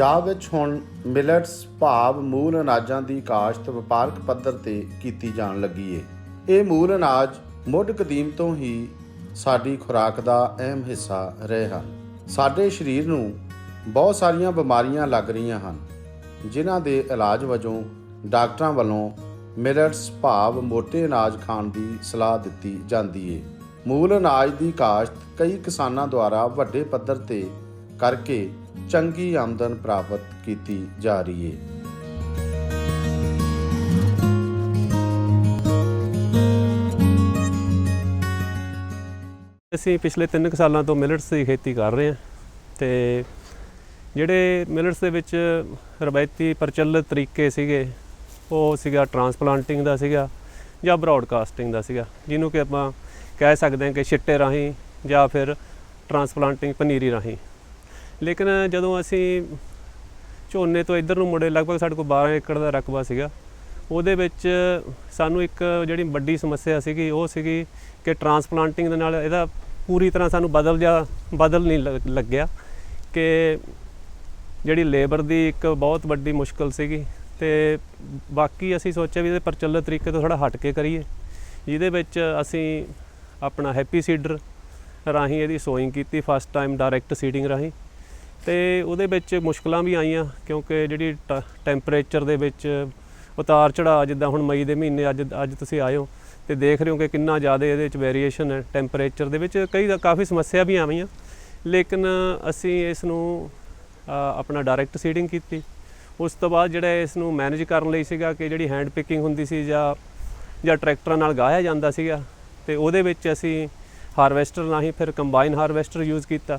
ਪੰਜਾਬ ਵਿੱਚ ਹੁਣ ਮਿਲਟਸ ਭਾਵ ਮੂਲ ਅਨਾਜਾਂ ਦੀ ਕਾਸ਼ਤ ਵਪਾਰਕ ਪੱਧਰ ਤੇ ਕੀਤੀ ਜਾਣ ਲੱਗੀ ਏ। ਇਹ ਮੂਲ ਅਨਾਜ ਮੁੱਢ ਕਦੀਮ ਤੋਂ ਹੀ ਸਾਡੀ ਖੁਰਾਕ ਦਾ ਅਹਿਮ ਹਿੱਸਾ ਰਹੇ ਹਨ। ਸਾਡੇ ਸਰੀਰ ਨੂੰ ਬਹੁਤ ਸਾਰੀਆਂ ਬਿਮਾਰੀਆਂ ਲੱਗ ਰਹੀਆਂ ਹਨ, ਜਿਨ੍ਹਾਂ ਦੇ ਇਲਾਜ ਵਜੋਂ ਡਾਕਟਰਾਂ ਵੱਲੋਂ ਮਿਲਟਸ ਭਾਵ ਮੋਟੇ ਅਨਾਜ ਖਾਣ ਦੀ ਸਲਾਹ ਦਿੱਤੀ ਜਾਂਦੀ ਏ। ਮੂਲ ਅਨਾਜ ਦੀ ਕਾਸ਼ਤ ਕਈ ਕਿਸਾਨਾਂ ਦੁਆਰਾ ਵੱਡੇ ਪੱਧਰ ਤੇ ਕਰਕੇ ਚੰਗੀ ਆਮਦਨ ਪ੍ਰਾਪਤ ਕੀਤੀ ਜਾ ਰਹੀ ਹੈ ਅਸੀਂ ਪਿਛਲੇ 3 ਸਾਲਾਂ ਤੋਂ ਮਿਲਟਸ ਦੀ ਖੇਤੀ ਕਰ ਰਹੇ ਹਾਂ ਤੇ ਜਿਹੜੇ ਮਿਲਟਸ ਦੇ ਵਿੱਚ ਰਵਾਇਤੀ ਪ੍ਰਚਲਿਤ ਤਰੀਕੇ ਸੀਗੇ, ਉਹ ਸੀਗਾ ਟਰਾਂਸਪਲਾਂਟਿੰਗ ਦਾ ਸੀਗਾ ਜਾਂ ਬ੍ਰੌਡਕਾਸਟਿੰਗ ਦਾ ਸੀਗਾ, ਜਿਹਨੂੰ ਕਿ ਆਪਾਂ ਕਹਿ ਸਕਦੇ ਹਾਂ ਕਿ ਛਿੱਟੇ ਰਾਹੀਂ ਜਾਂ ਫਿਰ ਟਰਾਂਸਪਲਾਂਟਿੰਗ ਪਨੀਰੀ ਰਾਹੀਂ। ਲੇਕਿਨ ਜਦੋਂ ਅਸੀਂ ਝੋਨੇ ਤੋਂ ਇੱਧਰ ਨੂੰ ਮੁੜੇ, ਲਗਭਗ ਸਾਡੇ ਕੋਲ 12 ਏਕੜ ਦਾ ਰਕਬਾ ਸੀਗਾ, ਉਹਦੇ ਵਿੱਚ ਸਾਨੂੰ ਇੱਕ ਜਿਹੜੀ ਵੱਡੀ ਸਮੱਸਿਆ ਸੀਗੀ, ਉਹ ਸੀਗੀ ਕਿ ਟਰਾਂਸਪਲਾਂਟਿੰਗ ਦੇ ਨਾਲ ਇਹਦਾ ਪੂਰੀ ਤਰ੍ਹਾਂ ਸਾਨੂੰ ਬਦਲ ਜਾ ਬਦਲ ਨਹੀਂ ਲੱਗ- ਲੱਗਿਆ ਕਿ ਜਿਹੜੀ ਲੇਬਰ ਦੀ ਇੱਕ ਬਹੁਤ ਵੱਡੀ ਮੁਸ਼ਕਲ ਸੀਗੀ ਤੇ ਬਾਕੀ ਅਸੀਂ ਸੋਚਿਆ ਵੀ ਇਹਦੇ ਪ੍ਰਚਲਿਤ ਤਰੀਕੇ ਤੋਂ ਥੋੜਾ ਹਟ ਕੇ ਕਰੀਏ। ਜਿਹਦੇ ਵਿੱਚ ਅਸੀਂ ਆਪਣਾ ਹੈਪੀ ਸੀਡਰ ਰਾਹੀਂ ਇਹਦੀ ਸੋਇੰਗ ਕੀਤੀ ਫਸਟ ਟਾਈਮ ਡਾਇਰੈਕਟ ਸੀਡਿੰਗ ਰਾਹੀਂ। ਤੇ ਉਹਦੇ ਵਿੱਚ ਮੁਸ਼ਕਲਾਂ ਵੀ ਆਈਆਂ, ਕਿਉਂਕਿ ਜਿਹੜੀ ਟੈਂਪਰੇਚਰ ਦੇ ਵਿੱਚ ਉਤਾਰ ਚੜਾਅ, ਜਿੱਦਾਂ ਹੁਣ ਮਈ ਦੇ ਮਹੀਨੇ ਅੱਜ ਅੱਜ ਤੁਸੀਂ ਆਏ ਹੋ ਤੇ ਦੇਖ ਰਹੇ ਹੋ ਕਿ ਕਿੰਨਾ ਜ਼ਿਆਦਾ ਇਹਦੇ ਵਿੱਚ ਵੇਰੀਏਸ਼ਨ ਹੈ ਟੈਂਪਰੇਚਰ ਦੇ ਵਿੱਚ, ਕਈ ਦਾ ਕਾਫੀ ਸਮੱਸਿਆ ਵੀ ਆਵੀਆਂ ਲੇਕਿਨ ਅਸੀਂ ਇਸ ਨੂੰ ਆਪਣਾ ਡਾਇਰੈਕਟ ਸੀਡਿੰਗ ਕੀਤੀ। ਉਸ ਤੋਂ ਬਾਅਦ ਜਿਹੜਾ ਇਸ ਨੂੰ ਮੈਨੇਜ ਕਰਨ ਲਈ ਸੀਗਾ ਕਿ ਜਿਹੜੀ ਹੈਂਡ ਪਿਕਿੰਗ ਹੁੰਦੀ ਸੀ ਜਾਂ ਜਾਂ ਟਰੈਕਟਰਾਂ ਨਾਲ ਗਾਇਆ ਜਾਂਦਾ ਸੀਗਾ, ਤੇ ਉਹਦੇ ਵਿੱਚ ਅਸੀਂ ਹਾਰਵੈਸਟਰ ਰਾਹੀਂ ਫਿਰ ਕੰਬਾਈਨ ਹਾਰਵੈਸਟਰ ਯੂਜ਼ ਕੀਤਾ।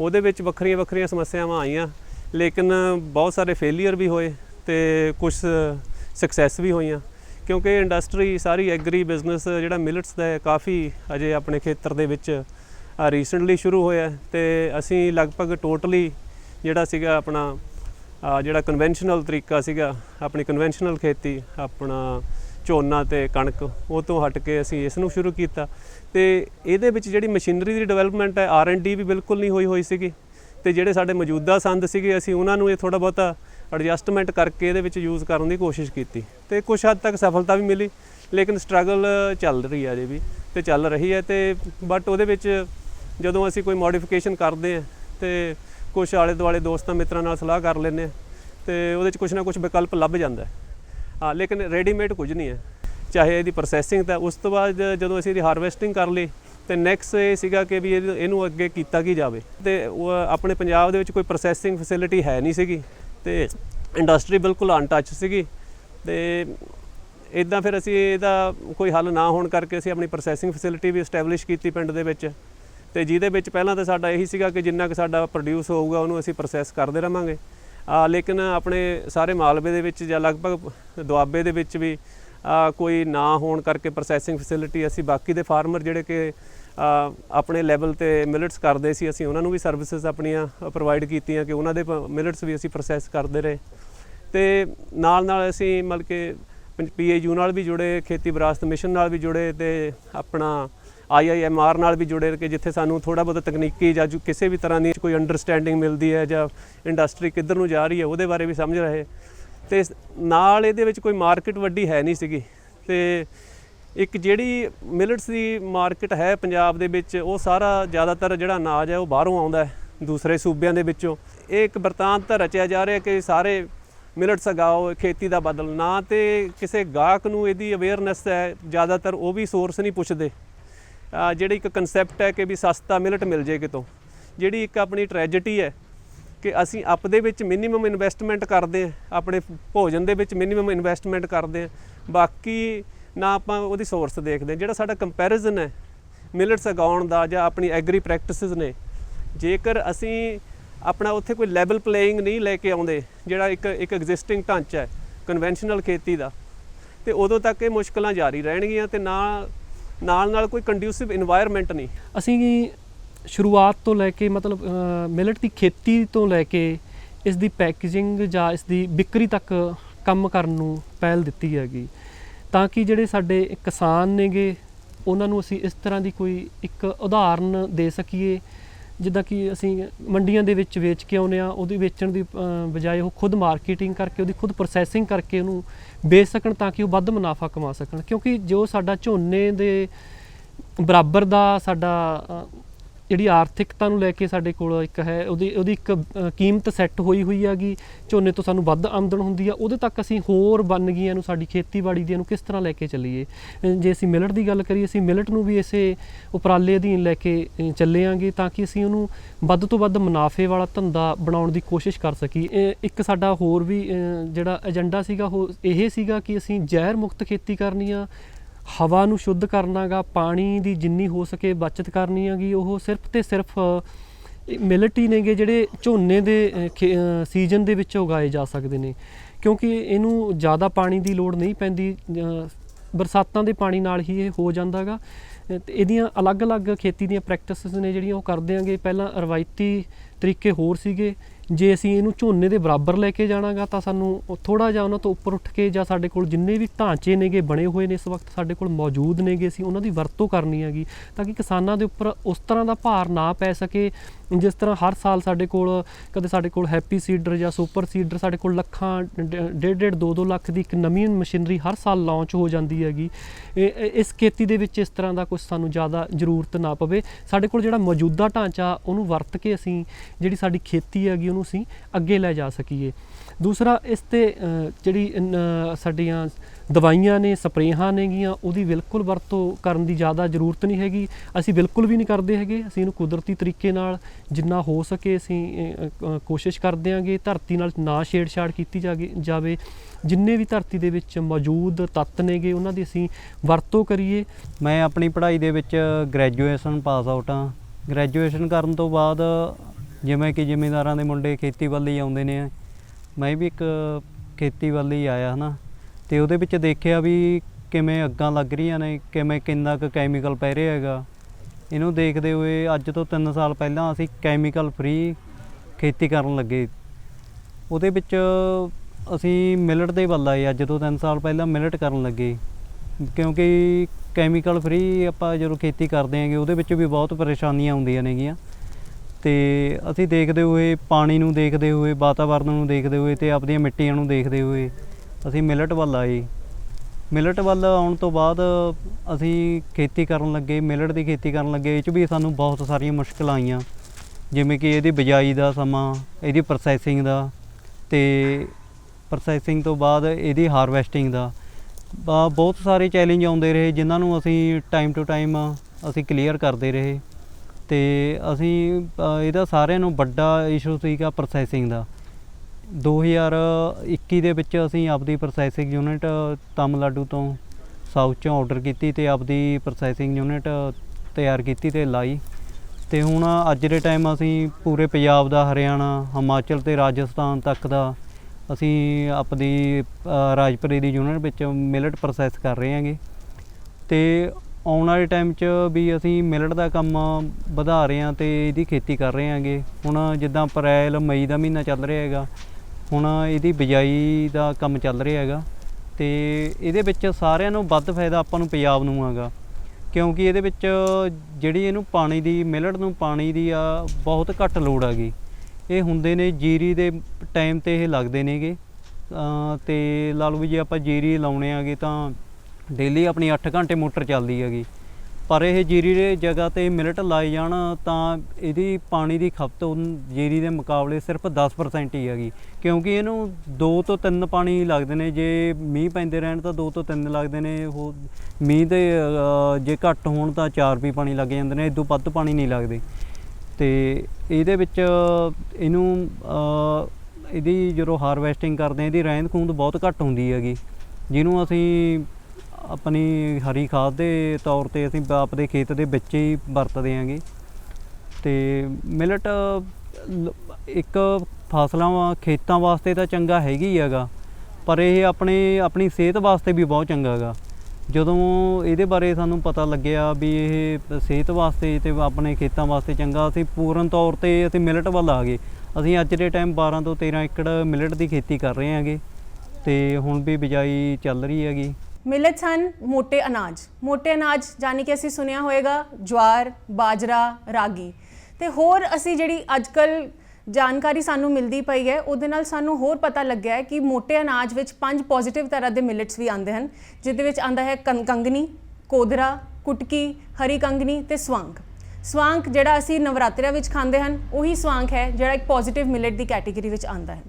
ਉਹਦੇ ਵਿੱਚ ਵੱਖਰੀਆਂ ਵੱਖਰੀਆਂ ਸਮੱਸਿਆਵਾਂ ਆਈਆਂ, ਲੇਕਿਨ ਬਹੁਤ ਸਾਰੇ ਫੇਲਿਅਰ ਵੀ ਹੋਏ ਤੇ ਕੁਝ ਸਕਸੈਸ ਵੀ ਹੋਈਆਂ, ਕਿਉਂਕਿ ਇੰਡਸਟਰੀ ਸਾਰੀ ਐਗਰੀ ਬਿਜ਼ਨਸ ਜਿਹੜਾ ਮਿਲਟਸ ਦਾ ਕਾਫੀ ਅਜੇ ਆਪਣੇ ਖੇਤਰ ਦੇ ਵਿੱਚ ਰੀਸੈਂਟਲੀ ਸ਼ੁਰੂ ਹੋਇਆ ਹੈ ਤੇ ਅਸੀਂ ਲਗਭਗ ਟੋਟਲੀ ਜਿਹੜਾ ਸੀਗਾ ਆਪਣਾ ਜਿਹੜਾ ਕਨਵੈਨਸ਼ਨਲ ਤਰੀਕਾ ਸੀਗਾ, ਆਪਣੀ ਕਨਵੈਨਸ਼ਨਲ ਖੇਤੀ, ਆਪਣਾ ਝੋਨਾ ਤੇ ਕਣਕ, ਉਹ ਤੋਂ ਹਟ ਕੇ ਅਸੀਂ ਇਸ ਨੂੰ ਸ਼ੁਰੂ ਕੀਤਾ। ਤੇ ਇਹਦੇ ਵਿੱਚ ਜਿਹੜੀ ਮਸ਼ੀਨਰੀ ਦੀ ਡਿਵੈਲਪਮੈਂਟ ਹੈ ਆਰ ਐਂਡ ਡੀ ਵੀ ਬਿਲਕੁਲ ਨਹੀਂ ਹੋਈ ਹੋਈ ਸੀਗੀ। ਤੇ ਜਿਹੜੇ ਸਾਡੇ ਮੌਜੂਦਾ ਸੰਦ ਸੀਗੇ, ਅਸੀਂ ਉਹਨਾਂ ਨੂੰ ਇਹ ਥੋੜਾ ਬਹੁਤਾ ਐਡਜਸਟਮੈਂਟ ਕਰਕੇ ਇਹਦੇ ਵਿੱਚ ਯੂਜ਼ ਕਰਨ ਦੀ ਕੋਸ਼ਿਸ਼ ਕੀਤੀ। ਤੇ ਕੁਝ ਹੱਦ ਤੱਕ ਸਫਲਤਾ ਵੀ ਮਿਲੀ, ਲੇਕਿਨ ਸਟਰਗਲ ਚੱਲ ਰਹੀ ਹੈ ਅਜੇ ਵੀ ਤੇ ਚੱਲ ਰਹੀ ਹੈ ਤੇ ਬਟ ਉਹਦੇ ਵਿੱਚ ਜਦੋਂ ਅਸੀਂ ਕੋਈ ਮੋਡੀਫਿਕੇਸ਼ਨ ਕਰਦੇ ਹਾਂ ਤੇ ਕੁਝ ਆਲੇ ਦੁਆਲੇ ਦੋਸਤਾਂ ਮਿੱਤਰਾਂ ਨਾਲ ਸਲਾਹ ਕਰ ਲੈਂਦੇ ਹਾਂ ਤੇ ਉਹਦੇ 'ਚ ਕੁਝ ਨਾ ਕੁਝ ਵਿਕਲਪ ਲੱਭ ਜਾਂਦਾ ਹੈ। ਹਾਂ, ਲੇਕਿਨ ਰੈਡੀਮੇਡ ਕੁਝ ਨਹੀਂ ਹੈ। ਚਾਹੇ ਇਹਦੀ ਪ੍ਰੋਸੈਸਿੰਗ ਤਾਂ ਉਸ ਤੋਂ ਬਾਅਦ ਜਦੋਂ ਅਸੀਂ ਇਹਦੀ ਹਾਰਵੈਸਟਿੰਗ ਕਰ ਲਈ, ਤੇ ਨੈਕਸਟ ਇਹ ਸੀਗਾ ਕਿ ਵੀ ਇਹਨੂੰ- ਇਹਨੂੰ ਅੱਗੇ ਕੀਤਾ ਕੀ ਜਾਵੇ। ਤੇ ਆਪਣੇ ਪੰਜਾਬ ਦੇ ਵਿੱਚ ਕੋਈ ਪ੍ਰੋਸੈਸਿੰਗ ਫੈਸਿਲਿਟੀ ਹੈ ਨਹੀਂ ਸੀਗੀ, ਤੇ ਇੰਡਸਟਰੀ ਬਿਲਕੁਲ ਅਨਟੱਚ ਸੀਗੀ। ਤੇ ਇਦਾਂ ਫਿਰ ਅਸੀਂ ਇਹਦਾ ਕੋਈ ਹੱਲ ਨਾ ਹੋਣ ਕਰਕੇ ਅਸੀਂ ਆਪਣੀ ਪ੍ਰੋਸੈਸਿੰਗ ਫੈਸਿਲਿਟੀ ਵੀ ਐਸਟੈਬਲਿਸ਼ ਕੀਤੀ ਪਿੰਡ ਦੇ ਵਿੱਚ। ਤੇ ਜਿਹਦੇ ਵਿੱਚ ਪਹਿਲਾਂ ਤਾਂ ਸਾਡਾ ਇਹੀ ਸੀਗਾ ਕਿ ਜਿੰਨਾ ਕਿ ਸਾਡਾ ਪ੍ਰੋਡਿਊਸ ਹੋਊਗਾ, ਉਹਨੂੰ ਅਸੀਂ ਪ੍ਰੋਸੈਸ ਕਰਦੇ ਰਵਾਂਗੇ। ਲੇਕਿਨ ਆਪਣੇ ਸਾਰੇ ਮਾਲਵੇ ਦੇ ਵਿੱਚ ਜਾਂ ਲਗਭਗ ਦੁਆਬੇ ਦੇ ਵਿੱਚ ਵੀ ਕੋਈ ਨਾ ਹੋਣ ਕਰਕੇ ਪ੍ਰੋਸੈਸਿੰਗ ਫੈਸਿਲਿਟੀ ਅਸੀਂ ਬਾਕੀ ਦੇ ਫਾਰਮਰ ਜਿਹੜੇ ਕਿ ਆਪਣੇ ਲੈਵਲ ਤੇ ਮਿਲਟਸ ਕਰਦੇ ਸੀ, ਅਸੀਂ ਉਹਨਾਂ ਨੂੰ ਵੀ ਸਰਵਿਸਿਜ਼ ਆਪਣੀਆਂ ਪ੍ਰੋਵਾਈਡ ਕੀਤੀਆਂ ਕਿ ਉਹਨਾਂ ਦੇ ਮਿਲਟਸ ਵੀ ਅਸੀਂ ਪ੍ਰੋਸੈਸ ਕਰਦੇ ਰਹੇ। ਤੇ ਨਾਲ ਨਾਲ ਅਸੀਂ ਮਤਲਬ ਕਿ ਪੀਏਯੂ ਨਾਲ ਵੀ ਜੁੜੇ, ਖੇਤੀ ਵਿਰਾਸਤ ਮਿਸ਼ਨ ਨਾਲ ਵੀ ਜੁੜੇ ਤੇ ਆਪਣਾ ਆਈਆਈਐਮਆਰ ਨਾਲ ਵੀ ਜੁੜੇ ਕਿ ਜਿੱਥੇ ਸਾਨੂੰ ਥੋੜਾ ਬਹੁਤ ਤਕਨੀਕੀ ਜਾਂ ਕਿਸੇ ਵੀ ਤਰ੍ਹਾਂ ਦੀ ਕੋਈ ਅੰਡਰਸਟੈਂਡਿੰਗ ਮਿਲਦੀ ਹੈ ਜਾਂ ਇੰਡਸਟਰੀ ਕਿੱਧਰ ਨੂੰ ਜਾ ਰਹੀ ਹੈ, ਉਹਦੇ ਬਾਰੇ ਵੀ ਸਮਝ ਰਹੇ। ਤੇ ਨਾਲ ਇਹਦੇ ਵਿੱਚ ਕੋਈ ਮਾਰਕੀਟ ਵੱਡੀ ਹੈ ਨਹੀਂ ਸੀਗੀ। ਤੇ ਇੱਕ ਜਿਹੜੀ ਮਿਲਟਸ ਦੀ ਮਾਰਕੀਟ ਹੈ ਪੰਜਾਬ ਦੇ ਵਿੱਚ, ਉਹ ਸਾਰਾ ਜ਼ਿਆਦਾਤਰ ਜਿਹੜਾ ਅਨਾਜ ਹੈ, ਉਹ ਬਾਹਰੋਂ ਆਉਂਦਾ ਹੈ, ਦੂਸਰੇ ਸੂਬਿਆਂ ਦੇ ਵਿੱਚੋਂ। ਇਹ ਇੱਕ ਵਰਤਾਂਤ ਰਚਿਆ ਜਾ ਰਿਹਾ ਕਿ ਸਾਰੇ ਮਿਲਟਸ ਅਗਾਓ ਖੇਤੀ ਦਾ ਬਦਲ। ਨਾ ਤੇ ਕਿਸੇ ਗਾਹਕ ਨੂੰ ਇਹਦੀ ਅਵੇਅਰਨੈਸ ਹੈ, ਜ਼ਿਆਦਾਤਰ ਉਹ ਵੀ ਸੋਰਸ ਨਹੀਂ ਪੁੱਛਦੇ। ਜਿਹੜੀ ਇੱਕ ਕਨਸੈਪਟ ਹੈ ਕਿ ਵੀ ਸਸਤਾ ਮਿਲਟ ਮਿਲ ਜੇ ਕਿਤੋਂ। ਜਿਹੜੀ ਇੱਕ ਆਪਣੀ ਟ੍ਰੈਜੇਡੀ ਹੈ ਕਿ ਅਸੀਂ ਆਪ ਦੇ ਵਿੱਚ ਮਿਨੀਮਮ ਇਨਵੈਸਟਮੈਂਟ ਕਰਦੇ ਹਾਂ, ਆਪਣੇ ਭੋਜਨ ਦੇ ਵਿੱਚ ਮਿਨੀਮਮ ਇਨਵੈਸਟਮੈਂਟ ਕਰਦੇ ਹਾਂ। ਬਾਕੀ ਨਾ ਆਪਾਂ ਉਹਦੀ ਸੋਰਸ ਦੇਖਦੇ ਹਾਂ। ਜਿਹੜਾ ਸਾਡਾ ਕੰਪੈਰੀਜ਼ਨ ਹੈ ਮਿਲਟਸ ਉਗਾਉਣ ਦਾ ਜਾਂ ਆਪਣੀ ਐਗਰੀ ਪ੍ਰੈਕਟਿਸਿਸ ਨੇ, ਜੇਕਰ ਅਸੀਂ ਆਪਣਾ ਉੱਥੇ ਕੋਈ ਲੈਵਲ ਪਲੇਇੰਗ ਨਹੀਂ ਲੈ ਕੇ ਆਉਂਦੇ, ਜਿਹੜਾ ਇੱਕ ਇੱਕ ਐਗਜ਼ਿਸਟਿੰਗ ਢਾਂਚਾ ਹੈ ਕਨਵੈਨਸ਼ਨਲ ਖੇਤੀ ਦਾ, ਤੇ ਉਦੋਂ ਤੱਕ ਇਹ ਮੁਸ਼ਕਲਾਂ ਜਾਰੀ ਰਹਿਣਗੀਆਂ ਤੇ ਨਾ ਨਾਲ ਨਾਲ ਕੋਈ ਕੰਡਿਊਸਿਵ এনवायरमेंट ਨਹੀਂ। ਅਸੀਂ ਸ਼ੁਰੂਆਤ ਤੋਂ ਲੈ ਕੇ ਮਤਲਬ ਮਿਲਟ ਦੀ ਖੇਤੀ ਤੋਂ ਲੈ ਕੇ ਇਸ ਦੀ ਪੈਕੇਜਿੰਗ ਜਾਂ ਇਸ ਦੀ ਵਿਕਰੀ ਤੱਕ ਕੰਮ ਕਰਨ ਨੂੰ ਪਹਿਲ ਦਿੱਤੀ ਹੈਗੀ। ਤਾਂ ਕਿ ਜਿਹੜੇ ਸਾਡੇ ਕਿਸਾਨ ਨੇਗੇ, ਉਹਨਾਂ ਨੂੰ ਅਸੀਂ ਇਸ ਤਰ੍ਹਾਂ ਦੀ ਕੋਈ ਇੱਕ ਉਦਾਹਰਨ ਦੇ ਸਕੀਏ ਜਿੱਦਾਂ ਕਿ ਅਸੀਂ ਮੰਡੀਆਂ ਦੇ ਵਿੱਚ ਵੇਚ ਕੇ ਆਉਂਦੇ ਆ ਉਹਦੀ ਵੇਚਣ ਦੀ ਬਜਾਏ ਉਹ ਖੁਦ ਮਾਰਕੀਟਿੰਗ ਕਰਕੇ, ਉਹਦੀ ਖੁਦ ਪ੍ਰੋਸੈਸਿੰਗ ਕਰਕੇ ਉਹਨੂੰ ਵੇਚ ਸਕਣ ਤਾਂ ਕਿ ਉਹ ਵੱਧ ਮੁਨਾਫਾ ਕਮਾ ਸਕਣ। ਕਿਉਂਕਿ ਜੋ ਸਾਡਾ ਝੋਨੇ ਦੇ ਬਰਾਬਰ ਦਾ ਸਾਡਾ ਜਿਹੜੀ ਆਰਥਿਕਤਾ ਨੂੰ ਲੈ ਕੇ ਸਾਡੇ ਕੋਲ ਇੱਕ ਹੈ, ਉਹਦੀ ਉਹਦੀ ਇੱਕ ਕੀਮਤ ਸੈੱਟ ਹੋਈ ਹੋਈ ਹੈਗੀ, ਝੋਨੇ ਤੋਂ ਸਾਨੂੰ ਵੱਧ ਆਮਦਨ ਹੁੰਦੀ ਆ, ਉਹਦੇ ਤੱਕ ਅਸੀਂ ਹੋਰ ਬੰਨਗੀਆਂ ਨੂੰ, ਸਾਡੀ ਖੇਤੀਬਾੜੀ ਦੀਆਂ ਨੂੰ ਕਿਸ ਤਰ੍ਹਾਂ ਲੈ ਕੇ ਚੱਲੀਏ? ਜੇ ਅਸੀਂ ਮਿਲਟ ਦੀ ਗੱਲ ਕਰੀਏ, ਅਸੀਂ ਮਿਲਟ ਨੂੰ ਵੀ ਇਸੇ ਉਪਰਾਲੇ ਅਧੀਨ ਲੈ ਕੇ ਚੱਲੇ ਚੱਲੇਾਂਗੇ ਤਾਂ ਕਿ ਅਸੀਂ ਉਹਨੂੰ ਵੱਧ ਤੋਂ ਵੱਧ ਮੁਨਾਫੇ ਵਾਲਾ ਧੰਦਾ ਬਣਾਉਣ ਦੀ ਕੋਸ਼ਿਸ਼ ਕਰ ਸਕੀਏ। ਇੱਕ ਸਾਡਾ ਹੋਰ ਵੀ ਜਿਹੜਾ ਏਜੰਡਾ ਸੀਗਾ, ਉਹ ਇਹ ਸੀਗਾ ਕਿ ਅਸੀਂ ਜ਼ਹਿਰ ਮੁਕਤ ਖੇਤੀ ਕਰਨੀ ਆ ਹਵਾ ਨੂੰ ਸ਼ੁੱਧ ਕਰਨਾਗਾ ਪਾਣੀ ਦੀ ਜਿੰਨੀ ਹੋ ਸਕੇ ਬਚਤ ਕਰਨੀ ਹੈਗੀ ਉਹ ਸਿਰਫ ਤੇ ਸਿਰਫ ਮਿਲਟ ਹੀ ਨੇਗੇ ਜਿਹੜੇ ਝੋਨੇ ਦੇ ਖੇ- ਸੀਜ਼ਨ ਦੇ ਵਿੱਚ ਉਗਾਏ ਜਾ ਸਕਦੇ ਨੇ। ਕਿਉਂਕਿ ਇਹਨੂੰ ਜ਼ਿਆਦਾ ਪਾਣੀ ਦੀ ਲੋੜ ਨਹੀਂ ਪੈਂਦੀ ਬਰਸਾਤਾਂ ਦੇ ਪਾਣੀ ਨਾਲ ਹੀ ਇਹ ਹੋ ਜਾਂਦਾਗਾ। ਅ, ਤੇ ਇਹਦੀਆਂ ਅਲੱਗ-ਅਲੱਗ ਖੇਤੀ ਦੀਆਂ ਪ੍ਰੈਕਟਿਸਿਸ ਨੇ ਜਿਹੜੀਆਂ ਉਹ ਕਰਦੇ ਆਂਗੇ। ਪਹਿਲਾਂ ਰਵਾਇਤੀ ਤਰੀਕੇ ਹੋਰ ਸੀਗੇ ਜੇ ਅਸੀਂ ਇਹਨੂੰ ਝੋਨੇ ਦੇ ਬਰਾਬਰ ਲੈ ਕੇ ਜਾਣਾਗਾ ਤਾਂ ਸਾਨੂੰ ਥੋੜਾ ਜਿਹਾ ਉਹਨਾਂ ਤੋਂ ਉੱਪਰ ਉੱਠ ਕੇ ਜਾਂ ਸਾਡੇ ਕੋਲ ਜਿੰਨੇ ਵੀ ਢਾਂਚੇ ਨੇਗੇ, ਬਣੇ ਹੋਏ ਨੇ ਇਸ ਵਕਤ ਸਾਡੇ ਕੋਲ ਮੌਜੂਦ ਨੇਗੇ, ਅਸੀਂ ਉਹਨਾਂ ਦੀ ਵਰਤੋਂ ਕਰਨੀ ਹੈਗੀ ਤਾਂ ਕਿ ਕਿਸਾਨਾਂ ਦੇ ਉੱਪਰ ਉਸ ਤਰ੍ਹਾਂ ਦਾ ਭਾਰ ਨਾ ਪੈ ਸਕੇ ਜਿਸ ਤਰ੍ਹਾਂ ਹਰ ਸਾਲ ਸਾਡੇ ਕੋਲ, ਕਦੇ ਸਾਡੇ ਕੋਲ ਹੈਪੀ ਸੀਡਰ ਜਾਂ ਸੁਪਰ ਸੀਡਰ ਸਾਡੇ ਕੋਲ ਲੱਖਾਂ ਡੇਢ ਡੇਢ 2-2 ਲੱਖ ਦੀ ਇੱਕ ਨਵੀਂ ਮਸ਼ੀਨਰੀ ਹਰ ਸਾਲ ਲਾਂਚ ਹੋ ਜਾਂਦੀ ਹੈਗੀ। ਇਹ- ਇਸ ਖੇਤੀ ਦੇ ਵਿੱਚ ਇਸ ਤਰ੍ਹਾਂ ਦਾ ਕੁਝ ਸਾਨੂੰ ਜ਼ਿਆਦਾ ਜ਼ਰੂਰਤ ਨਾ ਪਵੇ। ਸਾਡੇ ਕੋਲ ਜਿਹੜਾ ਮੌਜੂਦਾ ਢਾਂਚਾ, ਉਹਨੂੰ ਵਰਤ ਕੇ ਅਸੀਂ ਜਿਹੜੀ ਸਾਡੀ ਖੇਤੀ ਹੈਗੀ, ਉਹਨੂੰ ਅਸੀਂ ਅੱਗੇ ਲੈ ਜਾ ਸਕੀਏ। ਦੂਸਰਾ, ਇਸ ਤੇ ਜਿਹੜੀ ਸਾਡੀਆਂ ਦਵਾਈਆਂ ਨੇ, ਸਪਰੇਹਾਂ ਨੇਗੀਆਂ, ਉਹਦੀ ਬਿਲਕੁਲ ਵਰਤੋਂ ਕਰਨ ਦੀ ਜ਼ਿਆਦਾ ਜ਼ਰੂਰਤ ਨਹੀਂ ਹੈਗੀ। ਅਸੀਂ ਬਿਲਕੁਲ ਵੀ ਨਹੀਂ ਕਰਦੇ ਹੈਗੇ, ਅਸੀਂ ਇਹਨੂੰ ਕੁਦਰਤੀ ਤਰੀਕੇ ਨਾਲ ਜਿੰਨਾ ਹੋ ਸਕੇ ਅਸੀਂ ਕੋਸ਼ਿਸ਼ ਕਰਦੇ ਆਂਗੇ ਧਰਤੀ ਨਾਲ ਨਾ ਛੇੜਛਾੜ ਕੀਤੀ ਜਾਗੇ, ਜਾਵੇ। ਜਿੰਨੇ ਵੀ ਧਰਤੀ ਦੇ ਵਿੱਚ ਮੌਜੂਦ ਤੱਤ ਨੇਗੇ, ਉਹਨਾਂ ਦੀ ਅਸੀਂ ਵਰਤੋਂ ਕਰੀਏ। ਮੈਂ ਆਪਣੀ ਪੜ੍ਹਾਈ ਦੇ ਵਿੱਚ ਗ੍ਰੈਜੂਏਸ਼ਨ ਪਾਸ ਆਊਟ ਹਾਂ। ਗ੍ਰੈਜੂਏਸ਼ਨ ਕਰਨ ਤੋਂ ਬਾਅਦ ਜਿਵੇਂ ਕਿ ਜ਼ਿਮੀਂਦਾਰਾਂ ਦੇ ਮੁੰਡੇ ਖੇਤੀ ਵੱਲ ਹੀ ਆਉਂਦੇ ਨੇ, ਮੈਂ ਵੀ ਇੱਕ ਖੇਤੀ ਵੱਲ ਹੀ ਆਇਆ, ਹਨਾ। ਤੇ ਉਹਦੇ ਵਿੱਚ ਦੇਖਿਆ ਵੀ ਕਿਵੇਂ ਅੱਗਾਂ ਲੱਗ ਰਹੀਆਂ ਨੇ, ਕਿਵੇਂ ਕਿੰਨਾ ਕੁ ਕੈਮੀਕਲ ਪੈ ਰਿਹਾ ਹੈਗਾ। ਇਹਨੂੰ ਦੇਖਦੇ ਹੋਏ ਅੱਜ ਤੋਂ 3 ਸਾਲ ਪਹਿਲਾਂ ਅਸੀਂ ਕੈਮੀਕਲ ਫ੍ਰੀ ਖੇਤੀ ਕਰਨ ਲੱਗੇ। ਉਹਦੇ ਵਿੱਚ ਅਸੀਂ ਮਿਲਟ ਦੇ ਵੱਲ ਆਏ ਅੱਜ ਤੋਂ 3 ਸਾਲ ਪਹਿਲਾਂ ਮਿਲਟ ਕਰਨ ਲੱਗੇ। ਕਿਉਂਕਿ ਕੈਮੀਕਲ ਫ੍ਰੀ ਆਪਾਂ ਜਦੋਂ ਖੇਤੀ ਕਰਦੇ ਆਂਗੇ ਉਹਦੇ ਵਿੱਚ ਵੀ ਬਹੁਤ ਪਰੇਸ਼ਾਨੀਆਂ ਆਉਂਦੀਆਂ ਨੇਗੀਆਂ। ਤੇ ਅਸੀਂ ਦੇਖਦੇ ਹੋਏ, ਪਾਣੀ ਨੂੰ ਦੇਖਦੇ ਹੋਏ, ਵਾਤਾਵਰਨ ਨੂੰ ਦੇਖਦੇ ਹੋਏ ਤੇ ਆਪਣੀਆਂ ਮਿੱਟੀਆਂ ਨੂੰ ਦੇਖਦੇ ਹੋਏ ਅਸੀਂ ਮਿਲਟ ਵੱਲ ਆਏ। ਮਿਲਟ ਵੱਲ ਆਉਣ ਤੋਂ ਬਾਅਦ ਅਸੀਂ ਖੇਤੀ ਕਰਨ ਲੱਗੇ, ਮਿਲਟ ਦੀ ਖੇਤੀ ਕਰਨ ਲੱਗੇ, ਇਹ 'ਚ ਵੀ ਸਾਨੂੰ ਬਹੁਤ ਸਾਰੀਆਂ ਮੁਸ਼ਕਲਾਂ ਆਈਆਂ। ਜਿਵੇਂ ਕਿ ਇਹਦੀ ਬਿਜਾਈ ਦਾ ਸਮਾਂ, ਇਹਦੀ ਪ੍ਰੋਸੈਸਿੰਗ ਦਾ ਤੇ ਪ੍ਰੋਸੈਸਿੰਗ ਤੋਂ ਬਾਅਦ ਇਹਦੀ ਹਾਰਵੈਸਟਿੰਗ ਦਾ। ਬਹੁਤ ਸਾਰੇ ਚੈਲੰਜ ਆਉਂਦੇ ਰਹੇ, ਜਿਨ੍ਹਾਂ ਨੂੰ ਅਸੀਂ ਟਾਈਮ ਟੂ ਟਾਈਮ ਅਸੀਂ ਕਲੀਅਰ ਕਰਦੇ ਰਹੇ। ਤੇ ਅਸੀਂ ਇਹਦਾ ਸਾਰਿਆਂ ਨੂੰ ਵੱਡਾ ਇਸ਼ੂ ਸੀਗਾ ਪ੍ਰੋਸੈਸਿੰਗ ਦਾ। 2021 ਦੇ ਵਿੱਚ ਅਸੀਂ ਆਪਦੀ ਪ੍ਰੋਸੈਸਿੰਗ ਯੂਨਿਟ ਤਮਿਲਨਾਡੂ ਤੋਂ ਸਾਊਥ ਚੋਂ ਆਰਡਰ ਕੀਤੀ ਤੇ ਆਪਦੀ ਪ੍ਰੋਸੈਸਿੰਗ ਯੂਨਿਟ ਤਿਆਰ ਕੀਤੀ ਤੇ ਲਾਈ। ਤੇ ਹੁਣ ਅੱਜ ਦੇ ਟਾਈਮ ਅਸੀਂ ਪੂਰੇ ਪੰਜਾਬ ਦਾ ਹਰਿਆਣਾ ਹਿਮਾਚਲ ਤੇ ਰਾਜਸਥਾਨ ਤੱਕ ਦਾ ਅਸੀਂ ਆਪਣੀ ਅ, ਰਾਜਪੁਰੇ ਦੀ ਯੂਨਿਟ ਵਿੱਚ ਮਿਲਟ ਪ੍ਰੋਸੈਸ ਕਰ ਰਹੇ ਹਾਂਗੇ। ਤੇ ਆਉਣ ਵਾਲੇ ਟਾਈਮ 'ਚ ਵੀ ਅਸੀਂ ਮਿਲਟ ਦਾ ਕੰਮ ਵਧਾ ਰਹੇ ਹਾਂ ਤੇ ਇਹਦੀ ਖੇਤੀ ਕਰ ਰਹੇ ਹਾਂਗੇ। ਹੁਣ ਜਿੱਦਾਂ ਅਪ੍ਰੈਲ ਮਈ ਦਾ ਮਹੀਨਾ ਚੱਲ ਰਿਹਾ ਹੈਗਾ ਹੁਣ ਇਹਦੀ ਬਿਜਾਈ ਦਾ ਕੰਮ ਚੱਲ ਰਿਹਾ ਹੈਗਾ ਤੇ ਇਹਦੇ ਵਿੱਚ ਸਾਰਿਆਂ ਨੂੰ ਵੱਧ ਫਾਇਦਾ ਆਪਾਂ ਨੂੰ ਪੰਜਾਬ ਨੂੰ ਹੈਗਾ ਕਿਉਂਕਿ ਇਹਦੇ ਵਿੱਚ ਜਿਹੜੀ ਇਹਨੂੰ ਪਾਣੀ ਦੀ ਮਿਲਟ ਨੂੰ ਪਾਣੀ ਦੀ ਆ ਬਹੁਤ ਘੱਟ ਲੋੜ ਹੈਗੀ। ਇਹ ਹੁੰਦੇ ਨੇ ਜੀਰੀ ਦੇ ਟਾਈਮ ਤੇ ਇਹ ਲੱਗਦੇ ਨੇਗੇ। ਅ, ਤੇ ਲਾ ਲਓ ਵੀ ਜੇ ਆਪਾਂ ਜੀਰੀ ਲਾਉਣੇ ਆਗੇ ਤਾਂ ਡੇਲੀ ਆਪਣੀ 8 ਘੰਟੇ ਮੋਟਰ ਚੱਲਦੀ ਹੈਗੀ। ਪਰ ਇਹ ਜੀਰੀ ਦੇ ਜਗ੍ਹਾ ਤੇ ਮਿਲਟ ਲਾਏ ਜਾਣ ਤਾਂ ਇਹਦੀ ਪਾਣੀ ਦੀ ਖਪਤ ਉਨ- ਜੀਰੀ ਦੇ ਮੁਕਾਬਲੇ ਸਿਰਫ 10% ਹੀ ਹੈਗੀ। ਕਿਉਂਕਿ ਇਹਨੂੰ 2 ਤੋਂ 3 ਪਾਣੀ ਲੱਗਦੇ ਨੇ, ਜੇ ਮੀਂਹ ਪੈਂਦੇ ਰਹਿਣ ਤਾਂ 2 ਤੋਂ 3 ਲੱਗਦੇ ਨੇ, ਉਹ ਮੀਂਹ ਦੇ ਜੇ ਘੱਟ ਹੋਣ ਤਾਂ 4 ਵੀ ਪਾਣੀ ਲੱਗ ਜਾਂਦੇ ਨੇ, ਇਦੋਂ ਵੱਧ ਪਾਣੀ ਨਹੀਂ ਲੱਗਦੇ। ਤੇ ਇਹਦੇ ਵਿੱਚ ਇਹਨੂੰ ਇਹਦੀ ਜਦੋਂ ਹਾਰਵੈਸਟਿੰਗ ਕਰਦੇ ਹਾਂ, ਇਹਦੀ ਰਹਿੰਦ ਖੂੰਦ ਬਹੁਤ ਘੱਟ ਹੁੰਦੀ ਹੈਗੀ। ਜਿਹਨੂੰ ਅਸੀਂ ਆਪਣੀ ਹਰੀ ਖਾਦ ਦੇ ਤੌਰ ਤੇ ਅਸੀਂ ਆਪਦੇ ਖੇਤ ਦੇ ਵਿੱਚ ਹੀ ਵਰਤਦੇ ਆਂਗੇ ਤੇ ਮਿਲਟ ਲ- ਇੱਕ ਫਸਲਾਂ ਵਾ, ਖੇਤਾਂ ਵਾਸਤੇ ਤਾਂ ਚੰਗਾ ਹੈਗੀ ਹੈਗਾ, ਪਰ ਇਹ ਆਪਣੇ, ਆਪਣੀ ਸਿਹਤ ਵਾਸਤੇ ਵੀ ਬਹੁਤ ਚੰਗਾ ਹੈਗਾ। ਜਦੋਂ ਇਹਦੇ ਬਾਰੇ ਸਾਨੂੰ ਪਤਾ ਲੱਗਿਆ ਵੀ ਇਹ ਸਿਹਤ ਵਾਸਤੇ ਤੇ ਆਪਣੇ ਖੇਤਾਂ ਵਾਸਤੇ ਚੰਗਾ, ਅਸੀਂ ਪੂਰਨ ਤੌਰ ਤੇ ਅਸੀਂ ਮਿਲਟ ਵੱਲ ਆ ਗਏ। ਅਸੀਂ ਅੱਜ ਦੇ ਟਾਈਮ 12 ਤੋਂ 13 ਏਕੜ ਮਿਲਟ ਦੀ ਖੇਤੀ ਕਰ ਰਹੇ ਹਾਂਗੇ, ਤੇ ਹੁਣ ਵੀ ਬਿਜਾਈ ਚੱਲ ਰਹੀ ਹੈਗੀ। ਮਿਲਟਸ ਹਨ ਮੋٹے ਅਨਾਜ। ਮੋٹے ਅਨਾਜ ਜਾਨੀ ਕਿ ਅਸੀਂ ਸੁਣਿਆ ਹੋਏਗਾ ਜਵਾਰ, ਬਾਜਰਾ, ਰਾਗੀ। ਤੇ ਹੋਰ ਅਸੀਂ ਜਿਹੜੀ ਅੱਜਕੱਲ ਜਾਣਕਾਰੀ ਸਾਨੂੰ ਮਿਲਦੀ ਪਈ ਹੈ, ਉਹਦੇ ਨਾਲ ਸਾਨੂੰ ਹੋਰ ਪਤਾ ਲੱਗਿਆ ਹੈ ਕਿ ਮੋٹے ਅਨਾਜ ਵਿੱਚ ਪੰਜ ਪੋਜ਼ਿਟਿਵ ਤਰ੍ਹਾਂ ਦੇ ਮਿਲਟਸ ਵੀ ਆਉਂਦੇ ਹਨ, ਜਿਹਦੇ ਵਿੱਚ ਆਂਦਾ ਹੈ ਕੰਗਨੀ ਕੋਦਰਾ, ਕੁਟਕੀ, ਹਰੀ ਕੰਗਨੀ ਤੇ ਸਵਾਂਗ। ਸਵਾਂਗ ਜਿਹੜਾ ਅਸੀਂ ਨਵਰਾਤਰਿਆਂ ਵਿੱਚ ਖਾਂਦੇ ਹਨ, ਉਹੀ ਸਵਾਂਗ ਹੈ ਜਿਹੜਾ ਇੱਕ ਪੋਜ਼ਿਟਿਵ ਮਿਲਟ ਦੀ ਕੈਟਾਗਰੀ ਵਿੱਚ ਆਂਦਾ ਹੈ।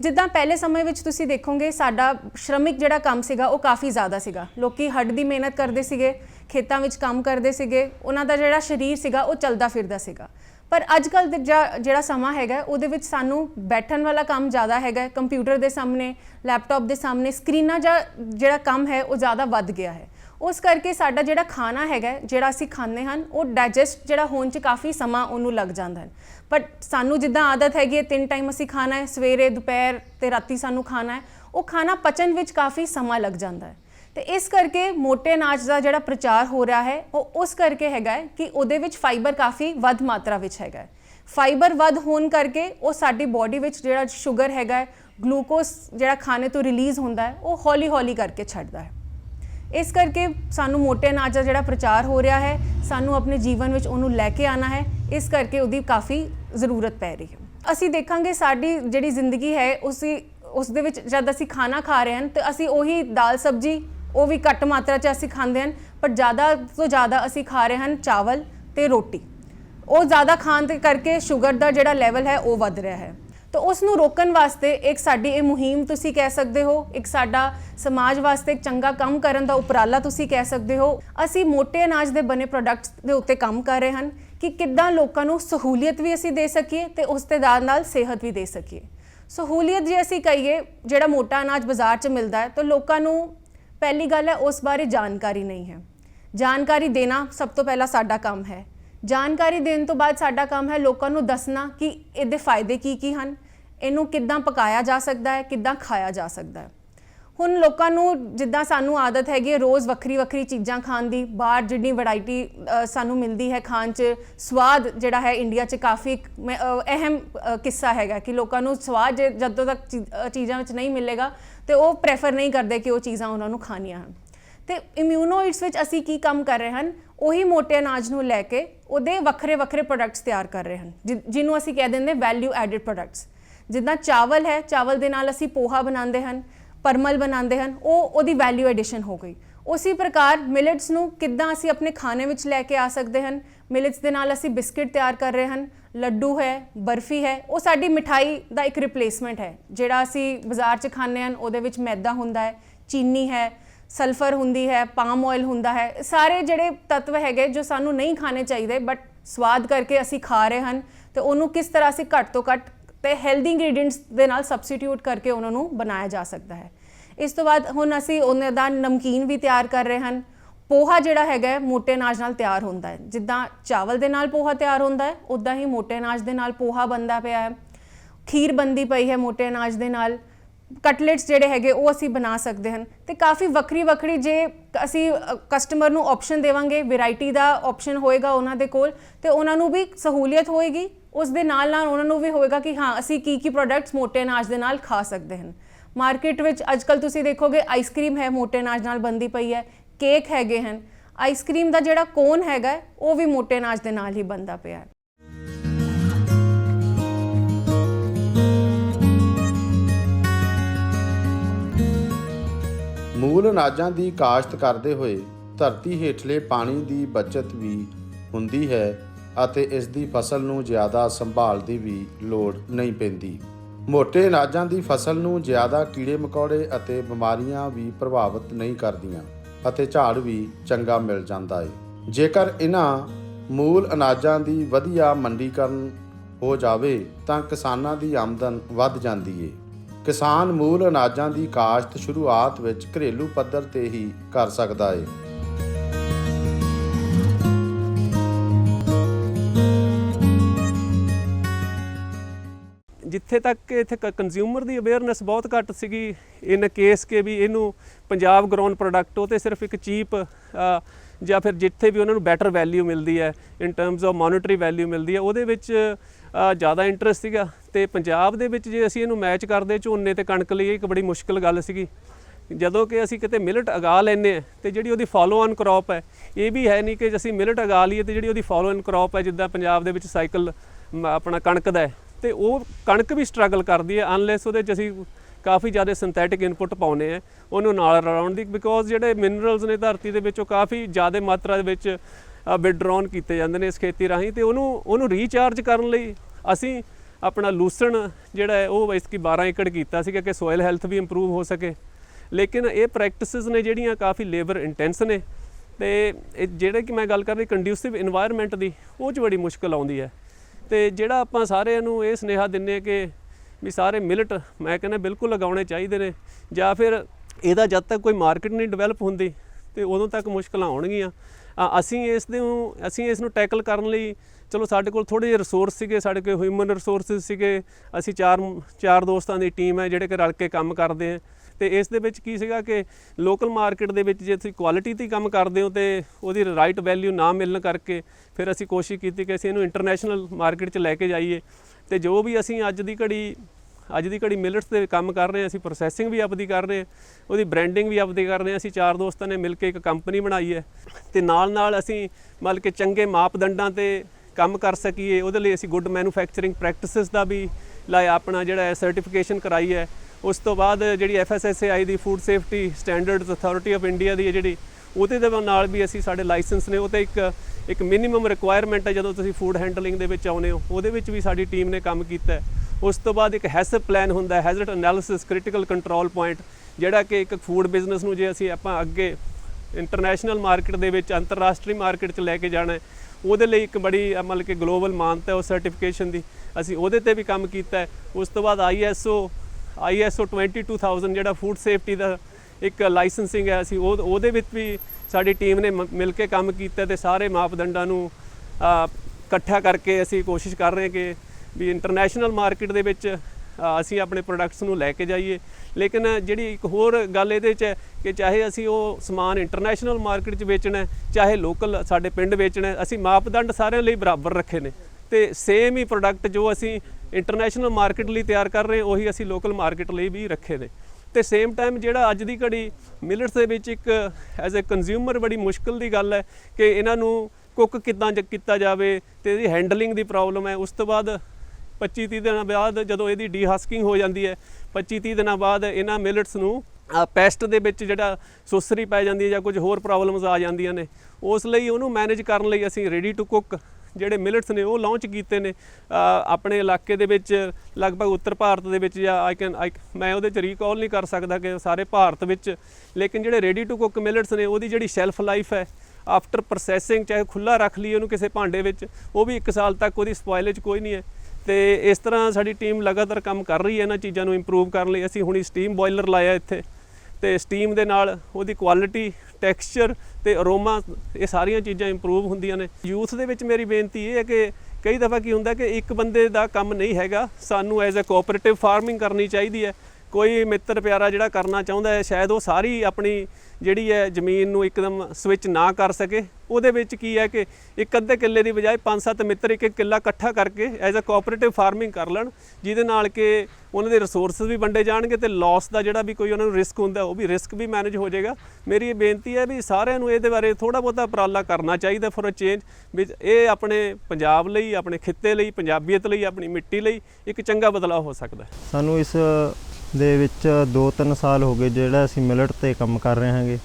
ਜਿੱਦਾਂ ਪਹਿਲੇ ਸਮੇਂ ਵਿੱਚ ਤੁਸੀਂ ਦੇਖੋਗੇ, ਸਾਡਾ ਸ਼੍ਰਮਿਕ ਜਿਹੜਾ ਕੰਮ ਸੀਗਾ, ਉਹ ਕਾਫੀ ਜ਼ਿਆਦਾ ਸੀਗਾ। ਲੋਕੀ ਹੱਡ ਦੀ ਮਿਹਨਤ ਕਰਦੇ ਸੀਗੇ, ਖੇਤਾਂ ਵਿੱਚ ਕੰਮ ਕਰਦੇ ਸੀਗੇ, ਉਹਨਾਂ ਦਾ ਜਿਹੜਾ ਸਰੀਰ ਸੀਗਾ, ਉਹ ਚੱਲਦਾ ਫਿਰਦਾ ਸੀਗਾ। ਪਰ ਅੱਜ ਕੱਲ ਜਿਹੜਾ ਸਮਾਂ ਹੈਗਾ, ਉਹਦੇ ਵਿੱਚ ਸਾਨੂੰ ਬੈਠਣ ਵਾਲਾ ਕੰਮ ਜ਼ਿਆਦਾ ਹੈਗਾ, ਕੰਪਿਊਟਰ ਦੇ ਸਾਹਮਣੇ, ਲੈਪਟਾਪ ਦੇ ਸਾਹਮਣੇ, ਸਕਰੀਨਾਂ ਜਾਂ ਜਿਹੜਾ ਕੰਮ ਹੈ, ਉਹ ਜ਼ਿਆਦਾ ਵੱਧ ਗਿਆ ਹੈ। ਉਸ ਕਰਕੇ ਸਾਡਾ ਜਿਹੜਾ ਖਾਣਾ ਹੈਗਾ, ਜਿਹੜਾ ਅਸੀਂ ਖਾਂਦੇ ਹਨ, ਉਹ ਡਾਈਜੈਸਟ ਜਿਹੜਾ ਹੋਣ 'ਚ ਕਾਫੀ ਸਮਾਂ ਉਹਨੂੰ ਲੱਗ ਜਾਂਦਾ ਹੈ। ਬਟ ਸਾਨੂੰ ਜਿੱਦਾਂ ਆਦਤ ਹੈਗੀ ਹੈ, ਤਿੰਨ ਟਾਈਮ ਅਸੀਂ ਖਾਣਾ ਹੈ, ਸਵੇਰੇ, ਦੁਪਹਿਰ ਤੇ ਰਾਤੀ ਸਾਨੂੰ ਖਾਣਾ ਹੈ, ਉਹ ਖਾਣਾ ਪਚਣ ਵਿੱਚ ਕਾਫੀ ਸਮਾਂ ਲੱਗ ਜਾਂਦਾ ਹੈ। ਤੇ ਇਸ ਕਰਕੇ ਮੋٹے ਅਨਾਜ ਦਾ ਜਿਹੜਾ ਪ੍ਰਚਾਰ ਹੋ ਰਿਹਾ ਹੈ, ਉਹ ਉਸ ਕਰਕੇ ਹੈਗਾ ਹੈ ਕਿ ਉਹਦੇ ਵਿੱਚ ਫਾਈਬਰ ਕਾਫੀ ਵੱਧ ਮਾਤਰਾ ਵਿੱਚ ਹੈਗਾ ਹੈ। ਫਾਈਬਰ ਵੱਧ ਹੋਣ ਕਰਕੇ ਉਹ ਸਾਡੀ ਬਾਡੀ ਵਿੱਚ ਜਿਹੜਾ ਸ਼ੂਗਰ ਹੈਗਾ ਗਲੂਕੋਸ ਜਿਹੜਾ ਖਾਣੇ ਤੋਂ ਰਿਲੀਜ਼ ਹੁੰਦਾ ਹੈ, ਉਹ ਹੌਲੀ ਹੌਲੀ ਕਰਕੇ ਛੱਡਦਾ ਹੈ। ਇਸ ਕਰਕੇ ਸਾਨੂੰ ਮੋਟੇ ਅਨਾਜ ਦਾ ਜਿਹੜਾ ਪ੍ਰਚਾਰ ਹੋ ਰਿਹਾ ਹੈ, ਸਾਨੂੰ ਆਪਣੇ ਜੀਵਨ ਵਿੱਚ ਉਹਨੂੰ ਲੈ ਕੇ ਆਣਾ ਹੈ, ਇਸ ਕਰਕੇ ਉਹਦੀ ਕਾਫੀ ਜ਼ਰੂਰਤ ਪੈ ਰਹੀ ਹੈ। ਅਸੀਂ ਦੇਖਾਂਗੇ ਸਾਡੀ ਜਿਹੜੀ ਜ਼ਿੰਦਗੀ ਹੈ, ਉਸੇ, ਉਸ ਦੇ ਵਿੱਚ ਜਦ ਅਸੀਂ ਖਾਣਾ ਖਾ ਰਹੇ ਹਾਂ ਤਾਂ ਅਸੀਂ ਉਹੀ ਦਾਲ ਸਬਜੀ, ਉਹ ਵੀ ਘੱਟ ਮਾਤਰਾ 'ਚ ਅਸੀਂ ਖਾਂਦੇ ਹਨ, ਪਰ ਜ਼ਿਆਦਾ ਤੋਂ ਜ਼ਿਆਦਾ ਅਸੀਂ ਖਾ ਰਹੇ ਹਨ ਚਾਵਲ ਤੇ ਰੋਟੀ। ਉਹ ਜ਼ਿਆਦਾ ਖਾਣ ਦੇ ਕਰਕੇ ਸ਼ੂਗਰ ਦਾ ਜਿਹੜਾ ਲੈਵਲ ਹੈ, ਉਹ ਵੱਧ ਰਿਹਾ ਹੈ। ਤਾਂ ਉਸ ਨੂੰ ਰੋਕਣ ਵਾਸਤੇ ਇੱਕ ਸਾਡੀ ਇਹ ਮੁਹਿੰਮ ਤੁਸੀਂ ਕਹਿ ਸਕਦੇ ਹੋ, ਇੱਕ ਸਾਡਾ ਸਮਾਜ ਵਾਸਤੇ ਇੱਕ ਚੰਗਾ ਕੰਮ ਕਰਨ ਦਾ ਉਪਰਾਲਾ ਤੁਸੀਂ ਕਹਿ ਸਕਦੇ ਹੋ। ਅਸੀਂ ਮੋٹے ਅਨਾਜ ਦੇ ਬਣੇ ਪ੍ਰੋਡਕਟਸ ਦੇ ਉੱਤੇ ਕੰਮ ਕਰ ਰਹੇ ਹਨ ਕਿ ਕਿੱਦਾਂ ਲੋਕਾਂ ਨੂੰ ਸਹੂਲੀਅਤ ਵੀ ਅਸੀਂ ਦੇ ਸਕੀਏ ਤੇ ਉਸ ਦੇ ਨਾਲ ਨਾਲ ਸਿਹਤ ਵੀ ਦੇ ਸਕੀਏ। ਸਹੂਲੀਅਤ ਜੇ ਅਸੀਂ ਕਹੀਏ, ਜਿਹੜਾ ਮੋਟਾ ਅਨਾਜ ਬਾਜ਼ਾਰ 'ਚ ਮਿਲਦਾ ਹੈ, ਤਾਂ ਲੋਕਾਂ ਨੂੰ ਪਹਿਲੀ ਗੱਲ ਹੈ ਉਸ ਬਾਰੇ ਜਾਣਕਾਰੀ ਨਹੀਂ ਹੈ। ਜਾਣਕਾਰੀ ਦੇਣਾ ਸਭ ਤੋਂ ਪਹਿਲਾਂ ਸਾਡਾ ਕੰਮ ਹੈ। ਜਾਣਕਾਰੀ ਦੇਣ ਤੋਂ ਬਾਅਦ ਸਾਡਾ ਕੰਮ ਹੈ ਲੋਕਾਂ ਨੂੰ ਦੱਸਣਾ ਕਿ ਇਹਦੇ ਫਾਇਦੇ ਕੀ ਕੀ ਹਨ, ਇਹਨੂੰ ਕਿੱਦਾਂ ਪਕਾਇਆ ਜਾ ਸਕਦਾ ਹੈ, ਕਿੱਦਾਂ ਖਾਇਆ ਜਾ ਸਕਦਾ ਹੈ। ਹੁਣ ਲੋਕਾਂ ਨੂੰ ਜਿੱਦਾਂ ਸਾਨੂੰ ਆਦਤ ਹੈਗੀ ਹੈ ਰੋਜ਼ ਵੱਖਰੀ ਵੱਖਰੀ ਚੀਜ਼ਾਂ ਖਾਣ ਦੀ, ਬਾਹਰ ਜਿੰਨੀ ਵੈਰਾਈਟੀ ਸਾਨੂੰ ਮਿਲਦੀ ਹੈ ਖਾਣ 'ਚ, ਸਵਾਦ ਜਿਹੜਾ ਹੈ ਇੰਡੀਆ 'ਚ ਕਾਫੀ ਅਹਿਮ ਕਿੱਸਾ ਹੈਗਾ ਕਿ ਲੋਕਾਂ ਨੂੰ ਸਵਾਦ ਜੇ- ਜਦੋਂ ਤੱਕ ਚੀ- ਚੀਜ਼ਾਂ ਵਿੱਚ ਨਹੀਂ ਮਿਲੇਗਾ ਤੇ ਉਹ ਪ੍ਰੈਫਰ ਨਹੀਂ ਕਰਦੇ ਕਿ ਉਹ ਚੀਜ਼ਾਂ ਉਹਨਾਂ ਨੂੰ ਖਾਣੀਆਂ ਹਨ। ਤੇ ਇਮਿਊਨੋਇਡਸ ਵਿੱਚ ਅਸੀਂ ਕੀ ਕੰਮ ਕਰ ਰਹੇ ਹਨ? ਉਹੀ ਮੋਟੇ ਅਨਾਜ ਨੂੰ ਲੈ ਕੇ ਉਹਦੇ ਵੱਖਰੇ ਵੱਖਰੇ ਪ੍ਰੋਡਕਟਸ ਤਿਆਰ ਕਰ ਰਹੇ ਹਨ, ਜਿ- ਜਿਹਨੂੰ ਅਸੀਂ ਕਹਿ ਦਿੰਦੇ ਵੈਲਿਊ ਐਡਿਡ ਪ੍ਰੋਡਕਟਸ ਜਿੱਦਾਂ ਚਾਵਲ ਹੈ, ਚਾਵਲ ਦੇ ਨਾਲ ਅਸੀਂ ਪੋਹਾ ਬਣਾਉਂਦੇ ਹਨ, ਪਰਮਲ ਬਣਾਉਂਦੇ ਹਨ, ਉਹ ਉਹਦੀ ਵੈਲਿਊ ਐਡੀਸ਼ਨ ਹੋ ਗਈ। ਉਸੇ ਪ੍ਰਕਾਰ ਮਿਲਟਸ ਨੂੰ ਕਿੱਦਾਂ ਅਸੀਂ ਆਪਣੇ ਖਾਣੇ ਵਿੱਚ ਲੈ ਕੇ ਆ ਸਕਦੇ ਹਨ ਮਿਲਟਸ ਦੇ ਨਾਲ ਅਸੀਂ ਬਿਸਕਟ ਤਿਆਰ ਕਰ ਰਹੇ ਹਨ, ਲੱਡੂ ਹੈ, ਬਰਫੀ ਹੈ, ਉਹ ਸਾਡੀ ਮਿਠਾਈ ਦਾ ਇੱਕ ਰਿਪਲੇਸਮੈਂਟ ਹੈ, ਜਿਹੜਾ ਅਸੀਂ ਬਾਜ਼ਾਰ 'ਚ ਖਾਂਦੇ ਹਨ, ਉਹਦੇ ਵਿੱਚ ਮੈਦਾ ਹੁੰਦਾ ਹੈ, ਚੀਨੀ ਹੈ ਸਲਫਰ ਹੁੰਦੀ ਹੈ ਪਾਮ ਆਇਲ ਹੁੰਦਾ ਹੈ, ਸਾਰੇ ਜਿਹੜੇ ਤੱਤਵ ਹੈਗੇ ਜੋ ਸਾਨੂੰ ਨਹੀਂ ਖਾਣੇ ਚਾਹੀਦੇ ਬਟ ਸਵਾਦ ਕਰਕੇ ਅਸੀਂ ਖਾ ਰਹੇ ਹਨ, ਤੇ ਉਹਨੂੰ ਕਿਸ ਤਰ੍ਹਾਂ ਅਸੀਂ ਘੱਟ ਤੋਂ ਘੱਟ ਤੇ ਹੈਲਦੀ ਇੰਗਰੀਡੀਐਂਟਸ ਦੇ ਨਾਲ ਸਬਸਟੀਟਿਊਟ ਕਰਕੇ ਉਹਨਾਂ ਨੂੰ ਬਣਾਇਆ ਜਾ ਸਕਦਾ ਹੈ। ਇਸ ਤੋਂ ਬਾਅਦ ਹੁਣ ਅਸੀਂ ਉਹਨਾਂ ਦਾ ਨਮਕੀਨ ਵੀ ਤਿਆਰ ਕਰ ਰਹੇ ਹਨ। ਪੋਹਾ ਜਿਹੜਾ ਹੈਗਾ ਮੋਟੇ ਅਨਾਜ ਨਾਲ ਤਿਆਰ ਹੁੰਦਾ ਹੈ। ਜਿੱਦਾਂ ਚਾਵਲ ਦੇ ਨਾਲ ਪੋਹਾ ਤਿਆਰ ਹੁੰਦਾ ਹੈ ਉਦਾਂ ਹੀ ਮੋਟੇ ਅਨਾਜ ਦੇ ਨਾਲ ਪੋਹਾ ਬੰਦਾ ਪਿਆ ਹੈ। ਖੀਰ ਬੰਦੀ ਪਈ ਹੈ ਮੋਟੇ ਅਨਾਜ ਦੇ ਨਾਲ। ਕਟਲੇਟਸ ਜਿਹੜੇ ਹੈਗੇ ਉਹ ਅਸੀਂ ਬਣਾ ਸਕਦੇ ਹਨ ਤੇ ਕਾਫੀ ਵੱਖਰੀ ਵੱਖਰੀ ਜੇ ਅਸੀਂ ਕਸਟਮਰ ਨੂੰ ਆਪਸ਼ਨ ਦੇਵਾਂਗੇ ਵੈਰਾਈਟੀ ਦਾ ਆਪਸ਼ਨ ਹੋਏਗਾ ਉਹਨਾਂ ਦੇ ਕੋਲ, ਤੇ ਉਹਨਾਂ ਨੂੰ ਵੀ ਸਹੂਲੀਅਤ ਹੋਏਗੀ, ਉਸ ਦੇ ਨਾਲ ਨਾਲ ਉਹਨਾਂ ਨੂੰ ਵੀ ਹੋਏਗਾ ਕਿ ਹਾਂ, ਅਸੀਂ ਕੀ ਕੀ ਪ੍ਰੋਡਕਟਸ ਮੋਟੇ ਅਨਾਜ ਦੇ ਨਾਲ ਖਾ ਸਕਦੇ ਹਨ। ਮਾਰਕੀਟ ਵਿੱਚ ਅੱਜਕੱਲ ਤੁਸੀਂ ਦੇਖੋਗੇ ਆਈਸਕ੍ਰੀਮ ਹੈ ਮੋਟੇ ਅਨਾਜ ਨਾਲ ਬੰਦੀ ਪਈ ਹੈ ਕੇਕ ਹੈਗੇ ਹਨ ਆਈਸਕ੍ਰੀਮ ਦਾ ਜਿਹੜਾ ਕੋਨ ਹੈਗਾ ਉਹ ਵੀ ਮੋਟੇ ਅਨਾਜ ਦੇ ਨਾਲ ਹੀ ਬੰਦਾ ਪਿਆ ਹੈ। ਮੂਲ ਅਨਾਜਾਂ ਦੀ ਕਾਸ਼ਤ ਕਰਦੇ ਹੋਏ ਧਰਤੀ ਹੇਠਲੇ ਪਾਣੀ ਦੀ ਬਚਤ ਵੀ ਹੁੰਦੀ ਹੈ ਅਤੇ ਇਸ ਦੀ ਫਸਲ ਨੂੰ ਜ਼ਿਆਦਾ ਸੰਭਾਲ ਦੀ ਵੀ ਲੋੜ ਨਹੀਂ ਪੈਂਦੀ। ਮੋٹے ਅਨਾਜਾਂ ਦੀ ਫਸਲ ਨੂੰ ਜ਼ਿਆਦਾ ਕੀੜੇ ਮਕੌੜੇ ਅਤੇ ਬਿਮਾਰੀਆਂ ਵੀ ਪ੍ਰਭਾਵਿਤ ਨਹੀਂ ਕਰਦੀਆਂ ਅਤੇ ਝਾੜ ਵੀ ਚੰਗਾ ਮਿਲ ਜਾਂਦਾ ਹੈ ਜੇਕਰ ਇਹਨਾਂ ਮੂਲ ਅਨਾਜਾਂ ਦੀ ਵਧੀਆ ਮੰਡੀਕਰਨ ਹੋ ਜਾਵੇ ਤਾਂ ਕਿਸਾਨਾਂ ਦੀ ਆਮਦਨ ਵੱਧ ਜਾਂਦੀ ਏ। ਕਿਸਾਨ ਮੂਲ ਅਨਾਜਾਂ ਦੀ ਕਾਸ਼ਤ ਸ਼ੁਰੂਆਤ ਵਿੱਚ ਘਰੇਲੂ ਪੱਧਰ ਤੇ ਹੀ ਕਰ ਸਕਦਾ ਹੈ ਜਿੱਥੇ ਤੱਕ ਇੱਥੇ ਕੰਜ਼ਿਊਮਰ ਦੀ ਅਵੇਅਰਨੈਸ ਬਹੁਤ ਘੱਟ ਸੀਗੀ ਇਨ ਕੇਸ ਕੇ ਵੀ ਇਹਨੂੰ ਪੰਜਾਬ ਗਰੋਨ ਪ੍ਰੋਡਕਟ ਉਹ ਤੇ ਸਿਰਫ ਇੱਕ ਚੀਪ ਜਾਂ ਫਿਰ ਜਿੱਥੇ ਵੀ ਉਹਨਾਂ ਨੂੰ ਬੈਟਰ ਵੈਲਿਊ ਮਿਲਦੀ ਹੈ in terms of monetary value ਮਿਲਦੀ ਹੈ, ਉਹਦੇ ਵਿੱਚ ਜ਼ਿਆਦਾ ਇੰਟਰਸਟ ਸੀਗਾ ਤੇ ਪੰਜਾਬ ਦੇ ਵਿੱਚ ਜੇ ਅਸੀਂ ਇਹਨੂੰ ਮੈਚ ਕਰਦੇ ਝੋਨੇ ਤੇ ਕਣਕ ਲਈ ਇੱਕ ਬੜੀ ਮੁਸ਼ਕਲ ਗੱਲ ਸੀਗੀ। ਜਦੋਂ ਕਿ ਅਸੀਂ ਕਿਤੇ ਮਿਲਟ ਅਗਾ ਲੈਂਦੇ ਆ ਤੇ ਜਿਹੜੀ ਉਹਦੀ ਫਾਲੋ ਆਨ ਕ੍ਰੌਪ ਹੈ ਇਹ ਵੀ ਹੈ ਨਹੀਂ ਕਿ ਅਸੀਂ ਮਿਲਟ ਉਗਾ ਲਈਏ ਤੇ ਜਿਹੜੀ ਉਹਦੀ ਫਾਲੋ ਆਨ ਕ੍ਰੌਪ ਹੈ ਜਿੱਦਾਂ ਪੰਜਾਬ ਦੇ ਵਿੱਚ ਸਾਈਕਲ ਮ, ਆਪਣਾ ਕਣਕ ਦਾ ਹੈ ਤੇ ਉਹ ਕਣਕ ਵੀ ਸਟਰਗਲ ਕਰਦੀ ਹੈ ਅਨਲੈਸ ਉਹਦੇ 'ਚ ਅਸੀਂ ਕਾਫੀ ਜ਼ਿਆਦਾ ਸਿੰਥੈਟਿਕ ਇਨਪੁਟ ਪਾਉਨੇ ਆ ਉਹਨੂੰ ਨਾਲ ਰਲਾਉਣ ਦੀ ਬਿਕੋਜ਼ ਜਿਹੜੇ ਮਿਨਰਲਸ ਨੇ ਧਰਤੀ ਦੇ ਵਿੱਚੋਂ ਕਾਫੀ ਜ਼ਿਆਦਾ ਮਾਤਰਾ ਦੇ ਵਿੱਚ ਵਿਡਰੋਨ ਕੀਤੇ ਜਾਂਦੇ ਨੇ ਇਸ ਖੇਤੀ ਰਾਹੀਂ ਤੇ ਉਹਨੂੰ ਉਹਨੂੰ ਰੀਚਾਰਜ ਕਰਨ ਲਈ ਅਸੀਂ ਆਪਣਾ ਲੂਸਣ ਜਿਹੜਾ ਹੈ, ਉਹ ਇਸ ਕੀ 12 ਏਕੜ ਕੀਤਾ ਸੀਗਾ ਕਿ ਸੋਇਲ ਹੈਲਥ ਵੀ ਇੰਪਰੂਵ ਹੋ ਸਕੇ। ਲੇਕਿਨ ਇਹ ਪ੍ਰੈਕਟਿਸਿਸ ਨੇ ਜਿਹੜੀਆਂ ਕਾਫੀ ਲੇਬਰ ਇੰਟੈਂਸ ਨੇ ਤੇ ਜਿਹੜੇ ਕਿ ਮੈਂ ਗੱਲ ਕਰ ਰਹੀ ਕੰਡਿਊਸਿਵ এনवायरमेंट ਦੀ, ਉਹ ਚ ਬੜੀ ਮੁਸ਼ਕਲ ਆਉਂਦੀ ਹੈ। ਤੇ ਜਿਹੜਾ ਆਪਾਂ ਸਾਰਿਆਂ ਨੂੰ ਇਹ ਸਨੇਹਾ ਦਿੰਨੇ ਕਿ ਵੀ ਸਾਰੇ ਮਿਲਟ ਮੈਂ ਕਹਿੰਦਾ ਬਿਲਕੁਲ ਲਗਾਉਣੇ ਚਾਹੀਦੇ ਨੇ, ਜਾਂ ਫਿਰ ਇਹਦਾ ਜਦ ਤੱਕ ਕੋਈ ਮਾਰਕੀਟ ਨਹੀਂ ਡਿਵੈਲਪ ਹੁੰਦੀ, ਤੇ ਉਦੋਂ ਤੱਕ ਮੁਸ਼ਕਲਾਂ ਆਉਣਗੀਆਂ। ਅਸੀਂ ਇਸ ਨੂੰ ਅਸੀਂ ਇਸ ਨੂੰ ਟੈਕਲ ਕਰਨ ਲਈ ਚਲੋ ਸਾਡੇ ਕੋਲ ਥੋੜੇ ਜਿਹੇ ਰਿਸੋਰਸ ਸੀਗੇ, ਸਾਡੇ ਕੋਲ ਹਿਊਮਨ ਰਿਸੋਰਸਸ ਸੀਗੇ, ਅਸੀਂ ਚਾਰ ਚਾਰ ਦੋਸਤਾਂ ਦੀ ਟੀਮ ਹੈ ਜਿਹੜੇ ਕਿ ਰਲ ਕੇ ਕੰਮ ਕਰਦੇ ਆ। ਤੇ ਇਸ ਦੇ ਵਿੱਚ ਕੀ ਸੀਗਾ ਕਿ ਲੋਕਲ ਮਾਰਕੀਟ ਦੇ ਵਿੱਚ ਜੇ ਤੁਸੀਂ ਕੁਆਲਿਟੀ ਤੇ ਕੰਮ ਕਰਦੇ ਹੋ ਤੇ ਉਹਦੀ ਰਾਈਟ ਵੈਲਿਊ ਨਾ ਮਿਲਣ ਕਰਕੇ ਫਿਰ ਅਸੀਂ ਕੋਸ਼ਿਸ਼ ਕੀਤੀ ਕਿ ਅਸੀਂ ਇਹਨੂੰ ਇੰਟਰਨੈਸ਼ਨਲ ਮਾਰਕੀਟ 'ਚ ਲੈ ਕੇ ਜਾਈਏ। ਤੇ ਜੋ ਵੀ ਅਸੀਂ ਅੱਜ ਦੀ ਘੜੀ ਅੱਜ ਦੀ ਘੜੀ ਮਿਲਟਸ ਤੇ ਕੰਮ ਕਰ ਰਹੇ ਹਾਂ, ਅਸੀਂ ਪ੍ਰੋਸੈਸਿੰਗ ਵੀ ਆਪਦੀ ਕਰ ਰਹੇ ਹਾਂ, ਉਹਦੀ ਬ੍ਰਾਂਡਿੰਗ ਵੀ ਆਪਦੀ ਕਰ ਰਹੇ ਹਾਂ, ਅਸੀਂ ਚਾਰ ਦੋਸਤਾਂ ਨੇ ਮਿਲ ਕੇ ਇੱਕ ਕੰਪਨੀ ਬਣਾਈ ਹੈ ਤੇ ਨਾਲ ਨਾਲ ਅਸੀਂ ਮਤਲਬ ਕਿ ਚੰਗੇ ਮਾਪਦੰਡਾਂ ਤੇ ਕੰਮ ਕਰ ਸਕੀਏ, ਉਹਦੇ ਲਈ ਅਸੀਂ ਗੁੱਡ ਮੈਨੂਫੈਕਚਰਿੰਗ ਪ੍ਰੈਕਟਿਸਿਸ ਦਾ ਵੀ ਲਾਇਆ, ਆਪਣਾ ਜਿਹੜਾ ਸਰਟੀਫਿਕੇਸ਼ਨ ਕਰਾਈ ਹੈ। ਉਸ ਤੋਂ ਬਾਅਦ ਜਿਹੜੀ FSSAI the food safety standards authority of India ਦੀ ਹੈ ਜਿਹੜੀ, ਉਹਦੇ ਦੇ ਨਾਲ ਵੀ ਅਸੀਂ ਸਾਡੇ ਲਾਇਸੈਂਸ ਨੇ, ਉਹ ਤੇ ਇੱਕ ਇੱਕ ਮਿਨੀਮਮ ਰਿਕੁਆਇਰਮੈਂਟ ਹੈ ਜਦੋਂ ਤੁਸੀਂ ਫੂਡ ਹੈਂਡਲਿੰਗ ਦੇ ਵਿੱਚ ਆਉਨੇ ਹੋ, ਉਹਦੇ ਵਿੱਚ ਵੀ ਸਾਡੀ ਟੀਮ ਨੇ ਕੰਮ ਕੀਤਾ ਉਸ ਤੋਂ ਬਾਅਦ ਇੱਕ ਹੈਸਪ ਪਲਾਨ ਹੁੰਦਾ ਹੈ hazard analysis critical control point ਜਿਹੜਾ ਕਿ ਇੱਕ ਫੂਡ ਬਿਜ਼ਨਸ ਨੂੰ ਜੇ ਅਸੀਂ ਆਪਾਂ ਅੱਗੇ ਇੰਟਰਨੈਸ਼ਨਲ ਮਾਰਕੀਟ ਦੇ ਵਿੱਚ, ਅੰਤਰਰਾਸ਼ਟਰੀ ਮਾਰਕੀਟ 'ਚ ਲੈ ਕੇ ਜਾਣਾ ਹੈ, ਉਹਦੇ ਲਈ ਇੱਕ ਬੜੀ ਮਤਲਬ ਕਿ ਗਲੋਬਲ ਮਾਨਤਾ ਹੈ ਉਹ ਸਰਟੀਫਿਕੇਸ਼ਨ ਦੀ। ਅਸੀਂ ਉਹਦੇ ਤੇ ਵੀ ਕੰਮ ਕੀਤਾ ਹੈ। ਉਸ ਤੋਂ ਬਾਅਦ ISO ISO 22000 ਜਿਹੜਾ ਫੂਡ ਸੇਫਟੀ ਦਾ ਇੱਕ ਲਾਇਸੈਂਸਿੰਗ ਹੈ, ਅਸੀਂ ਉਹ, ਉਹਦੇ ਵਿੱਚ ਵੀ ਸਾਡੀ ਟੀਮ ਨੇ ਮ- ਮਿਲ ਕੇ ਕੰਮ ਕੀਤਾ ਤੇ ਸਾਰੇ ਮਾਪਦੰਡਾਂ ਨੂੰ ਇਕੱਠਾ ਕਰਕੇ ਅਸੀਂ ਕੋਸ਼ਿਸ਼ ਕਰ ਰਹੇ ਹਾਂ ਕਿ ਵੀ ਇੰਟਰਨੈਸ਼ਨਲ ਮਾਰਕੀਟ ਦੇ ਵਿੱਚ ਅਸੀਂ ਆਪਣੇ ਪ੍ਰੋਡਕਟਸ ਨੂੰ ਲੈ ਕੇ ਜਾਈਏ। ਲੇਕਿਨ ਜਿਹੜੀ ਇੱਕ ਹੋਰ ਗੱਲ ਇਹਦੇ 'ਚ ਹੈ ਕਿ ਚਾਹੇ ਅਸੀਂ ਉਹ ਸਮਾਨ ਇੰਟਰਨੈਸ਼ਨਲ ਮਾਰਕੀਟ 'ਚ ਵੇਚਣਾ ਚਾਹੇ ਲੋਕਲ ਸਾਡੇ ਪਿੰਡ ਵੇਚਣਾ ਅਸੀਂ ਮਾਪਦੰਡ ਸਾਰਿਆਂ ਲਈ ਬਰਾਬਰ ਰੱਖੇ ਨੇ। ਤੇ ਸੇਮ ਹੀ ਪ੍ਰੋਡਕਟ ਜੋ ਅਸੀਂ ਇੰਟਰਨੈਸ਼ਨਲ ਮਾਰਕੀਟ ਲਈ ਤਿਆਰ ਕਰ ਰਹੇ, ਉਹੀ ਅਸੀਂ ਲੋਕਲ ਮਾਰਕੀਟ ਲਈ ਵੀ ਰੱਖੇ ਨੇ। ਤੇ ਸੇਮ ਟਾਈਮ ਜਿਹੜਾ ਅੱਜ ਦੀ ਘੜੀ ਮਿਲਟਸ ਦੇ ਵਿੱਚ ਇੱਕ ਐਜ਼ ਅ ਕੰਜ਼ਿਊਮਰ ਬੜੀ ਮੁਸ਼ਕਲ ਦੀ ਗੱਲ ਹੈ ਕਿ ਇਹਨਾਂ ਨੂੰ ਕੁੱਕ ਕਿੱਦਾਂ ਜ- ਕੀਤਾ ਜਾਵੇ ਤੇ ਇਹਦੀ ਹੈਂਡਲਿੰਗ ਦੀ ਪ੍ਰੋਬਲਮ ਹੈ। ਉਸ ਤੋਂ ਬਾਅਦ 25 30 ਦਿਨਾਂ ਬਾਅਦ ਜਦੋਂ ਇਹਦੀ ਡੀਹਸਕਿੰਗ ਹੋ ਜਾਂਦੀ ਹੈ 25 30 ਦਿਨਾਂ ਬਾਅਦ ਇਹਨਾਂ ਮਿਲਟਸ ਨੂੰ ਪੈਸਟ ਦੇ ਵਿੱਚ ਜਿਹੜਾ ਸੁਸਰੀ ਪੈ ਜਾਂਦੀ ਹੈ ਜਾਂ ਕੁਝ ਹੋਰ ਪ੍ਰੋਬਲਮਸ ਆ ਜਾਂਦੀਆਂ ਨੇ, ਉਸ ਲਈ ਉਹਨੂੰ ਮੈਨੇਜ ਕਰਨ ਲਈ ਅਸੀਂ ਰੈਡੀ ਟੂ ਕੁੱਕ ਜਿਹੜੇ ਮਿਲਟਸ ਨੇ ਉਹ ਲਾਂਚ ਕੀਤੇ ਨੇ ਆਪਣੇ ਇਲਾਕੇ ਦੇ ਵਿੱਚ, ਲਗਭਗ ਉੱਤਰ ਭਾਰਤ ਦੇ ਵਿੱਚ ਜਾਂ ਆਈ ਕੈਨ ਮੈਂ ਉਹਦੇ ਚ ਰੀਕਾਲ ਨਹੀਂ ਕਰ ਸਕਦਾ ਕਿ ਸਾਰੇ ਭਾਰਤ ਵਿੱਚ, ਲੇਕਿਨ ਜਿਹੜੇ ਰੈਡੀ ਟੂ ਕੁੱਕ ਮਿਲਟਸ ਨੇ ਉਹਦੀ ਜਿਹੜੀ ਸ਼ੈਲਫ ਲਾਈਫ ਹੈ ਆਫਟਰ ਪ੍ਰੋਸੈਸਿੰਗ ਚਾਹੇ ਖੁੱਲਾ ਰੱਖ ਲਈ ਉਹਨੂੰ ਕਿਸੇ ਭਾਂਡੇ ਵਿੱਚ, ਉਹ ਵੀ 1 ਸਾਲ ਤੱਕ ਉਹਦੀ ਸਪੋਇਲੇਜ ਕੋਈ ਨਹੀਂ ਹੈ। ਤੇ ਇਸ ਤਰ੍ਹਾਂ ਸਾਡੀ ਟੀਮ ਲਗਾਤਾਰ ਕੰਮ ਕਰ ਰਹੀ ਹੈ, ਇਹਨਾਂ ਚੀਜ਼ਾਂ ਨੂੰ ਇੰਪਰੂਵ ਕਰਨ ਲਈ। ਅਸੀਂ ਹੁਣੀ ਸਟੀਮ ਬੋਇਲਰ ਲਾਇਆ ਇੱਥੇ ਤੇ ਸਟੀਮ ਦੇ ਨਾਲ ਉਹਦੀ ਕੁਆਲਿਟੀ ਟੈਕਸਚਰ ਤੇ ਅਰੋਮਾ ਇਹ ਸਾਰੀਆਂ ਚੀਜ਼ਾਂ ਇੰਪਰੂਵ ਹੁੰਦੀਆਂ ਨੇ। ਯੂਥ ਦੇ ਵਿੱਚ ਮੇਰੀ ਬੇਨਤੀ ਇਹ ਹੈ ਕਿ ਕਈ ਦਫਾ ਕੀ ਹੁੰਦਾ ਕਿ ਇੱਕ ਬੰਦੇ ਦਾ ਕੰਮ ਨਹੀਂ ਹੈਗਾ, ਸਾਨੂੰ ਐਜ਼ ਅ ਕੋਆਪਰੇਟਿਵ ਫਾਰਮਿੰਗ ਕਰਨੀ ਚਾਹੀਦੀ ਹੈ। ਕੋਈ ਮਿੱਤਰ ਪਿਆਰਾ ਜਿਹੜਾ ਕਰਨਾ ਚਾਹੁੰਦਾ ਹੈ, ਸ਼ਾਇਦ ਉਹ ਸਾਰੀ ਆਪਣੀ ਜਿਹੜੀ ਹੈ ਜ਼ਮੀਨ ਨੂੰ ਇੱਕਦਮ ਸਵਿਚ ਨਾ ਕਰ ਸਕੇ। ਉਹਦੇ ਵਿੱਚ ਕੀ ਹੈ ਕਿ ਇੱਕ ਅੱਧੇ ਕਿੱਲੇ ਦੀ ਬਜਾਏ ਪੰਜ ਸੱਤ ਮਿੱਤਰ ਇੱਕ ਇੱਕ ਕਿੱਲਾ ਇਕੱਠਾ ਕਰਕੇ ਐਜ਼ ਅ ਕੋਆਪਰੇਟਿਵ ਫਾਰਮਿੰਗ ਕਰ ਲੈਣ, ਜਿਹਦੇ ਨਾਲ ਕਿ ਉਹਨਾਂ ਦੇ ਰਿਸੋਰਸਸ ਵੀ ਵੰਡੇ ਜਾਣਗੇ ਤੇ ਲਾਸ ਦਾ ਜਿਹੜਾ ਵੀ ਕੋਈ ਉਹਨਾਂ ਨੂੰ ਰਿਸਕ ਹੁੰਦਾ, ਉਹ ਵੀ ਰਿਸਕ ਵੀ ਮੈਨੇਜ ਹੋ ਜਾਏਗਾ। ਮੇਰੀ ਇਹ ਬੇਨਤੀ ਹੈ ਵੀ ਸਾਰਿਆਂ ਨੂੰ ਇਹਦੇ ਬਾਰੇ ਥੋੜਾ ਬਹੁਤਾ ਉਪਰਾਲਾ ਕਰਨਾ ਚਾਹੀਦਾ ਫॉर ਅ ਚੇਂਜ ਵਿੱਚ ਇਹ ਆਪਣੇ ਪੰਜਾਬ ਲਈ, ਆਪਣੇ ਖਿੱਤੇ ਲਈ, ਪੰਜਾਬੀਅਤ ਲਈ, ਆਪਣੀ ਮਿੱਟੀ ਲਈ ਇੱਕ ਚੰਗਾ ਬਦਲਾਅ ਹੋ ਸਕਦਾ ਸਾਨੂੰ ਇਸ ਦੇ ਵਿੱਚ 2-3 ਸਾਲ ਹੋ ਗਏ ਜਿਹੜਾ ਅਸੀਂ ਮਿਲਟ ਤੇ ਕੰਮ ਕਰ ਰਹੇ ਹਾਂਗੇ।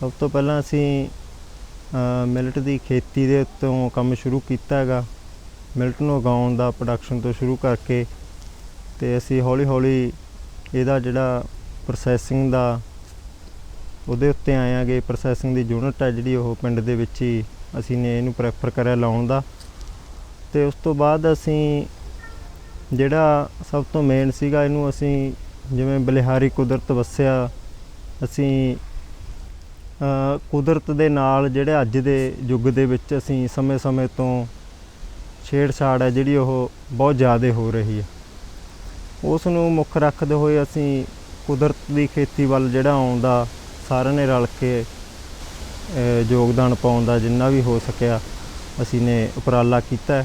ਸਭ ਤੋਂ ਪਹਿਲਾਂ ਅਸੀਂ ਮਿਲਟ ਦੀ ਖੇਤੀ ਦੇ ਉੱਤੋਂ ਕੰਮ ਸ਼ੁਰੂ ਕੀਤਾ ਹੈਗਾ। ਮਿਲਟ ਨੂੰ ਉਗਾਉਣ ਦਾ ਪ੍ਰੋਡਕਸ਼ਨ ਤੋਂ ਸ਼ੁਰੂ ਕਰਕੇ ਤੇ ਅਸੀਂ ਹੌਲੀ-ਹੌਲੀ ਇਹਦਾ ਜਿਹੜਾ ਪ੍ਰੋਸੈਸਿੰਗ ਦਾ ਉਹਦੇ ਉੱਤੇ ਆਏ ਆਂਗੇ ਪ੍ਰੋਸੈਸਿੰਗ ਦੀ ਯੂਨਿਟ ਹੈ ਜਿਹੜੀ ਉਹ ਪਿੰਡ ਦੇ ਵਿੱਚ ਹੀ ਅਸੀਂ ਨੇ ਇਹਨੂੰ ਪ੍ਰੈਫਰ ਕਰਿਆ ਲਾਉਣ ਦਾ। ਤੇ ਉਸ ਤੋਂ ਬਾਅਦ ਅਸੀਂ ਜਿਹੜਾ ਸਭ ਤੋਂ ਮੇਨ ਸੀਗਾ, ਇਹਨੂੰ ਅਸੀਂ ਜਿਵੇਂ ਬਲਿਹਾਰੀ ਕੁਦਰਤ ਵਸਿਆ, ਅਸੀਂ ਕੁਦਰਤ ਦੇ ਨਾਲ ਜਿਹੜੇ ਅੱਜ ਦੇ ਯੁੱਗ ਦੇ ਵਿੱਚ ਅਸੀਂ ਸਮੇਂ-ਸਮੇਂ ਤੋਂ ਛੇੜਛਾੜ ਹੈ, ਜਿਹੜੀ ਉਹ ਬਹੁਤ ਜ਼ਿਆਦਾ ਹੋ ਰਹੀ ਹੈ। ਉਸ ਨੂੰ ਮੁੱਖ ਰੱਖਦੇ ਹੋਏ ਅਸੀਂ ਕੁਦਰਤ ਦੀ ਖੇਤੀ ਵੱਲ ਜਿਹੜਾ ਆਉਣ ਦਾ ਸਾਰਿਆਂ ਨੇ ਰਲ ਕੇ ਯੋਗਦਾਨ ਪਾਉਣ ਦਾ ਜਿੰਨਾ ਵੀ ਹੋ ਸਕਿਆ, ਅਸੀਂ ਨੇ ਉਪਰਾਲਾ ਕੀਤਾ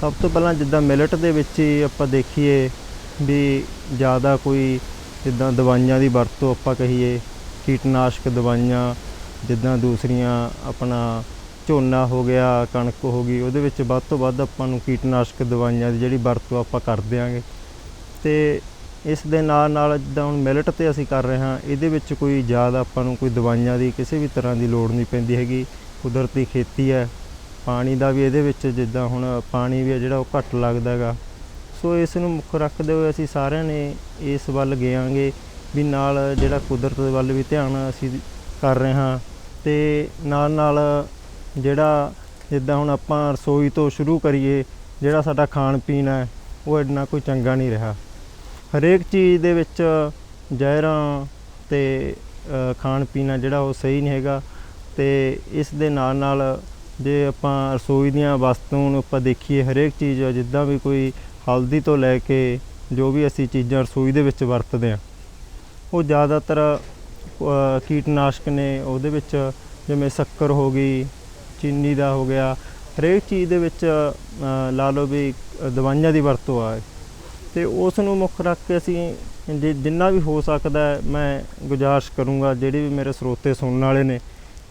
ਸਭ ਤੋਂ ਪਹਿਲਾਂ ਜਿੱਦਾਂ ਮਿਲਟ ਦੇ ਵਿੱਚ ਹੀ ਆਪਾਂ ਦੇਖੀਏ ਵੀ ਜ਼ਿਆਦਾ ਕੋਈ ਜਿੱਦਾਂ ਦਵਾਈਆਂ ਦੀ ਵਰਤੋਂ ਆਪਾਂ ਕਹੀਏ, ਕੀਟਨਾਸ਼ਕ ਦਵਾਈਆਂ, ਜਿੱਦਾਂ ਦੂਸਰੀਆਂ ਆਪਣਾ ਝੋਨਾ ਹੋ ਗਿਆ, ਕਣਕ ਹੋ ਗਈ, ਉਹਦੇ ਵਿੱਚ ਵੱਧ ਤੋਂ ਵੱਧ ਆਪਾਂ ਨੂੰ ਕੀਟਨਾਸ਼ਕ ਦਵਾਈਆਂ ਦੀ ਜਿਹੜੀ ਵਰਤੋਂ ਆਪਾਂ ਕਰ ਦਿਆਂਗੇ। ਤੇ ਇਸ ਦੇ ਨਾਲ ਨਾਲ ਜਿੱਦਾਂ ਹੁਣ ਮਿਲਟ ਤੇ ਅਸੀਂ ਕਰ ਰਹੇ ਹਾਂ, ਇਹਦੇ ਵਿੱਚ ਕੋਈ ਜ਼ਿਆਦਾ ਆਪਾਂ ਨੂੰ ਕੋਈ ਦਵਾਈਆਂ ਦੀ ਕਿਸੇ ਵੀ ਤਰ੍ਹਾਂ ਦੀ ਲੋੜ ਨਹੀਂ ਪੈਂਦੀ ਹੈਗੀ। ਕੁਦਰਤੀ ਖੇਤੀ ਹੈ ਪਾਣੀ ਦਾ ਵੀ ਇਹਦੇ ਵਿੱਚ ਜਿੱਦਾਂ ਹੁਣ ਪਾਣੀ ਵੀ ਆ ਜਿਹੜਾ ਉਹ ਘੱਟ ਲੱਗਦਾ ਹੈਗਾ। ਸੋ ਇਸ ਨੂੰ ਮੁੱਖ ਰੱਖਦੇ ਹੋਏ ਅਸੀਂ ਸਾਰਿਆਂ ਨੇ ਇਸ ਵੱਲ ਗਿਆਂਗੇ ਵੀ ਨਾਲ ਜਿਹੜਾ ਕੁਦਰਤ ਦੇ ਵੱਲ ਵੀ ਧਿਆਨ ਅਸੀਂ ਕਰ ਰਹੇ ਹਾਂ ਤੇ ਨਾਲ ਨਾਲ ਜਿਹੜਾ ਜਿੱਦਾਂ ਹੁਣ ਆਪਾਂ ਰਸੋਈ ਤੋਂ ਸ਼ੁਰੂ ਕਰੀਏ ਜਿਹੜਾ ਸਾਡਾ ਖਾਣ ਪੀਣ ਹੈ ਉਹ ਇੰਨਾ ਕੋਈ ਚੰਗਾ ਨਹੀਂ ਰਿਹਾ। ਹਰੇਕ ਚੀਜ਼ ਦੇ ਵਿੱਚ ਜ਼ਹਿਰਾਂ ਤੇ ਅ, ਖਾਣ ਪੀਣਾ ਜਿਹੜਾ ਉਹ ਸਹੀ ਨਹੀਂ ਹੈਗਾ ਤੇ ਇਸ ਦੇ ਨਾਲ ਨਾਲ ਜੇ ਆਪਾਂ ਰਸੋਈ ਦੀਆਂ ਵਸਤੂਆਂ ਨੂੰ ਆਪਾਂ ਦੇਖੀਏ, ਹਰੇਕ ਚੀਜ਼ ਜਿੱਦਾਂ ਵੀ ਕੋਈ ਹਲਦੀ ਤੋਂ ਲੈ ਕੇ ਜੋ ਵੀ ਅਸੀਂ ਚੀਜ਼ਾਂ ਰਸੋਈ ਦੇ ਵਿੱਚ ਵਰਤਦੇ ਹਾਂ, ਉਹ ਜ਼ਿਆਦਾਤਰ ਕੀਟਨਾਸ਼ਕ ਨੇ ਉਹਦੇ ਵਿੱਚ, ਜਿਵੇਂ ਸ਼ੱਕਰ ਹੋ ਗਈ, ਚੀਨੀ ਦਾ ਹੋ ਗਿਆ, ਹਰੇਕ ਚੀਜ਼ ਦੇ ਵਿੱਚ ਲਾ ਲਓ ਵੀ ਦਵਾਈਆਂ ਦੀ ਵਰਤੋਂ ਆ। ਤੇ ਉਸ ਨੂੰ ਮੁੱਖ ਰੱਖ ਕੇ ਅਸੀਂ ਜੇ, ਜਿੰਨਾ ਵੀ ਹੋ ਸਕਦਾ ਮੈਂ ਗੁਜ਼ਾਰਿਸ਼ ਕਰੂੰਗਾ, ਜਿਹੜੇ ਵੀ ਮੇਰੇ ਸਰੋਤੇ ਸੁਣਨ ਵਾਲੇ ਨੇ,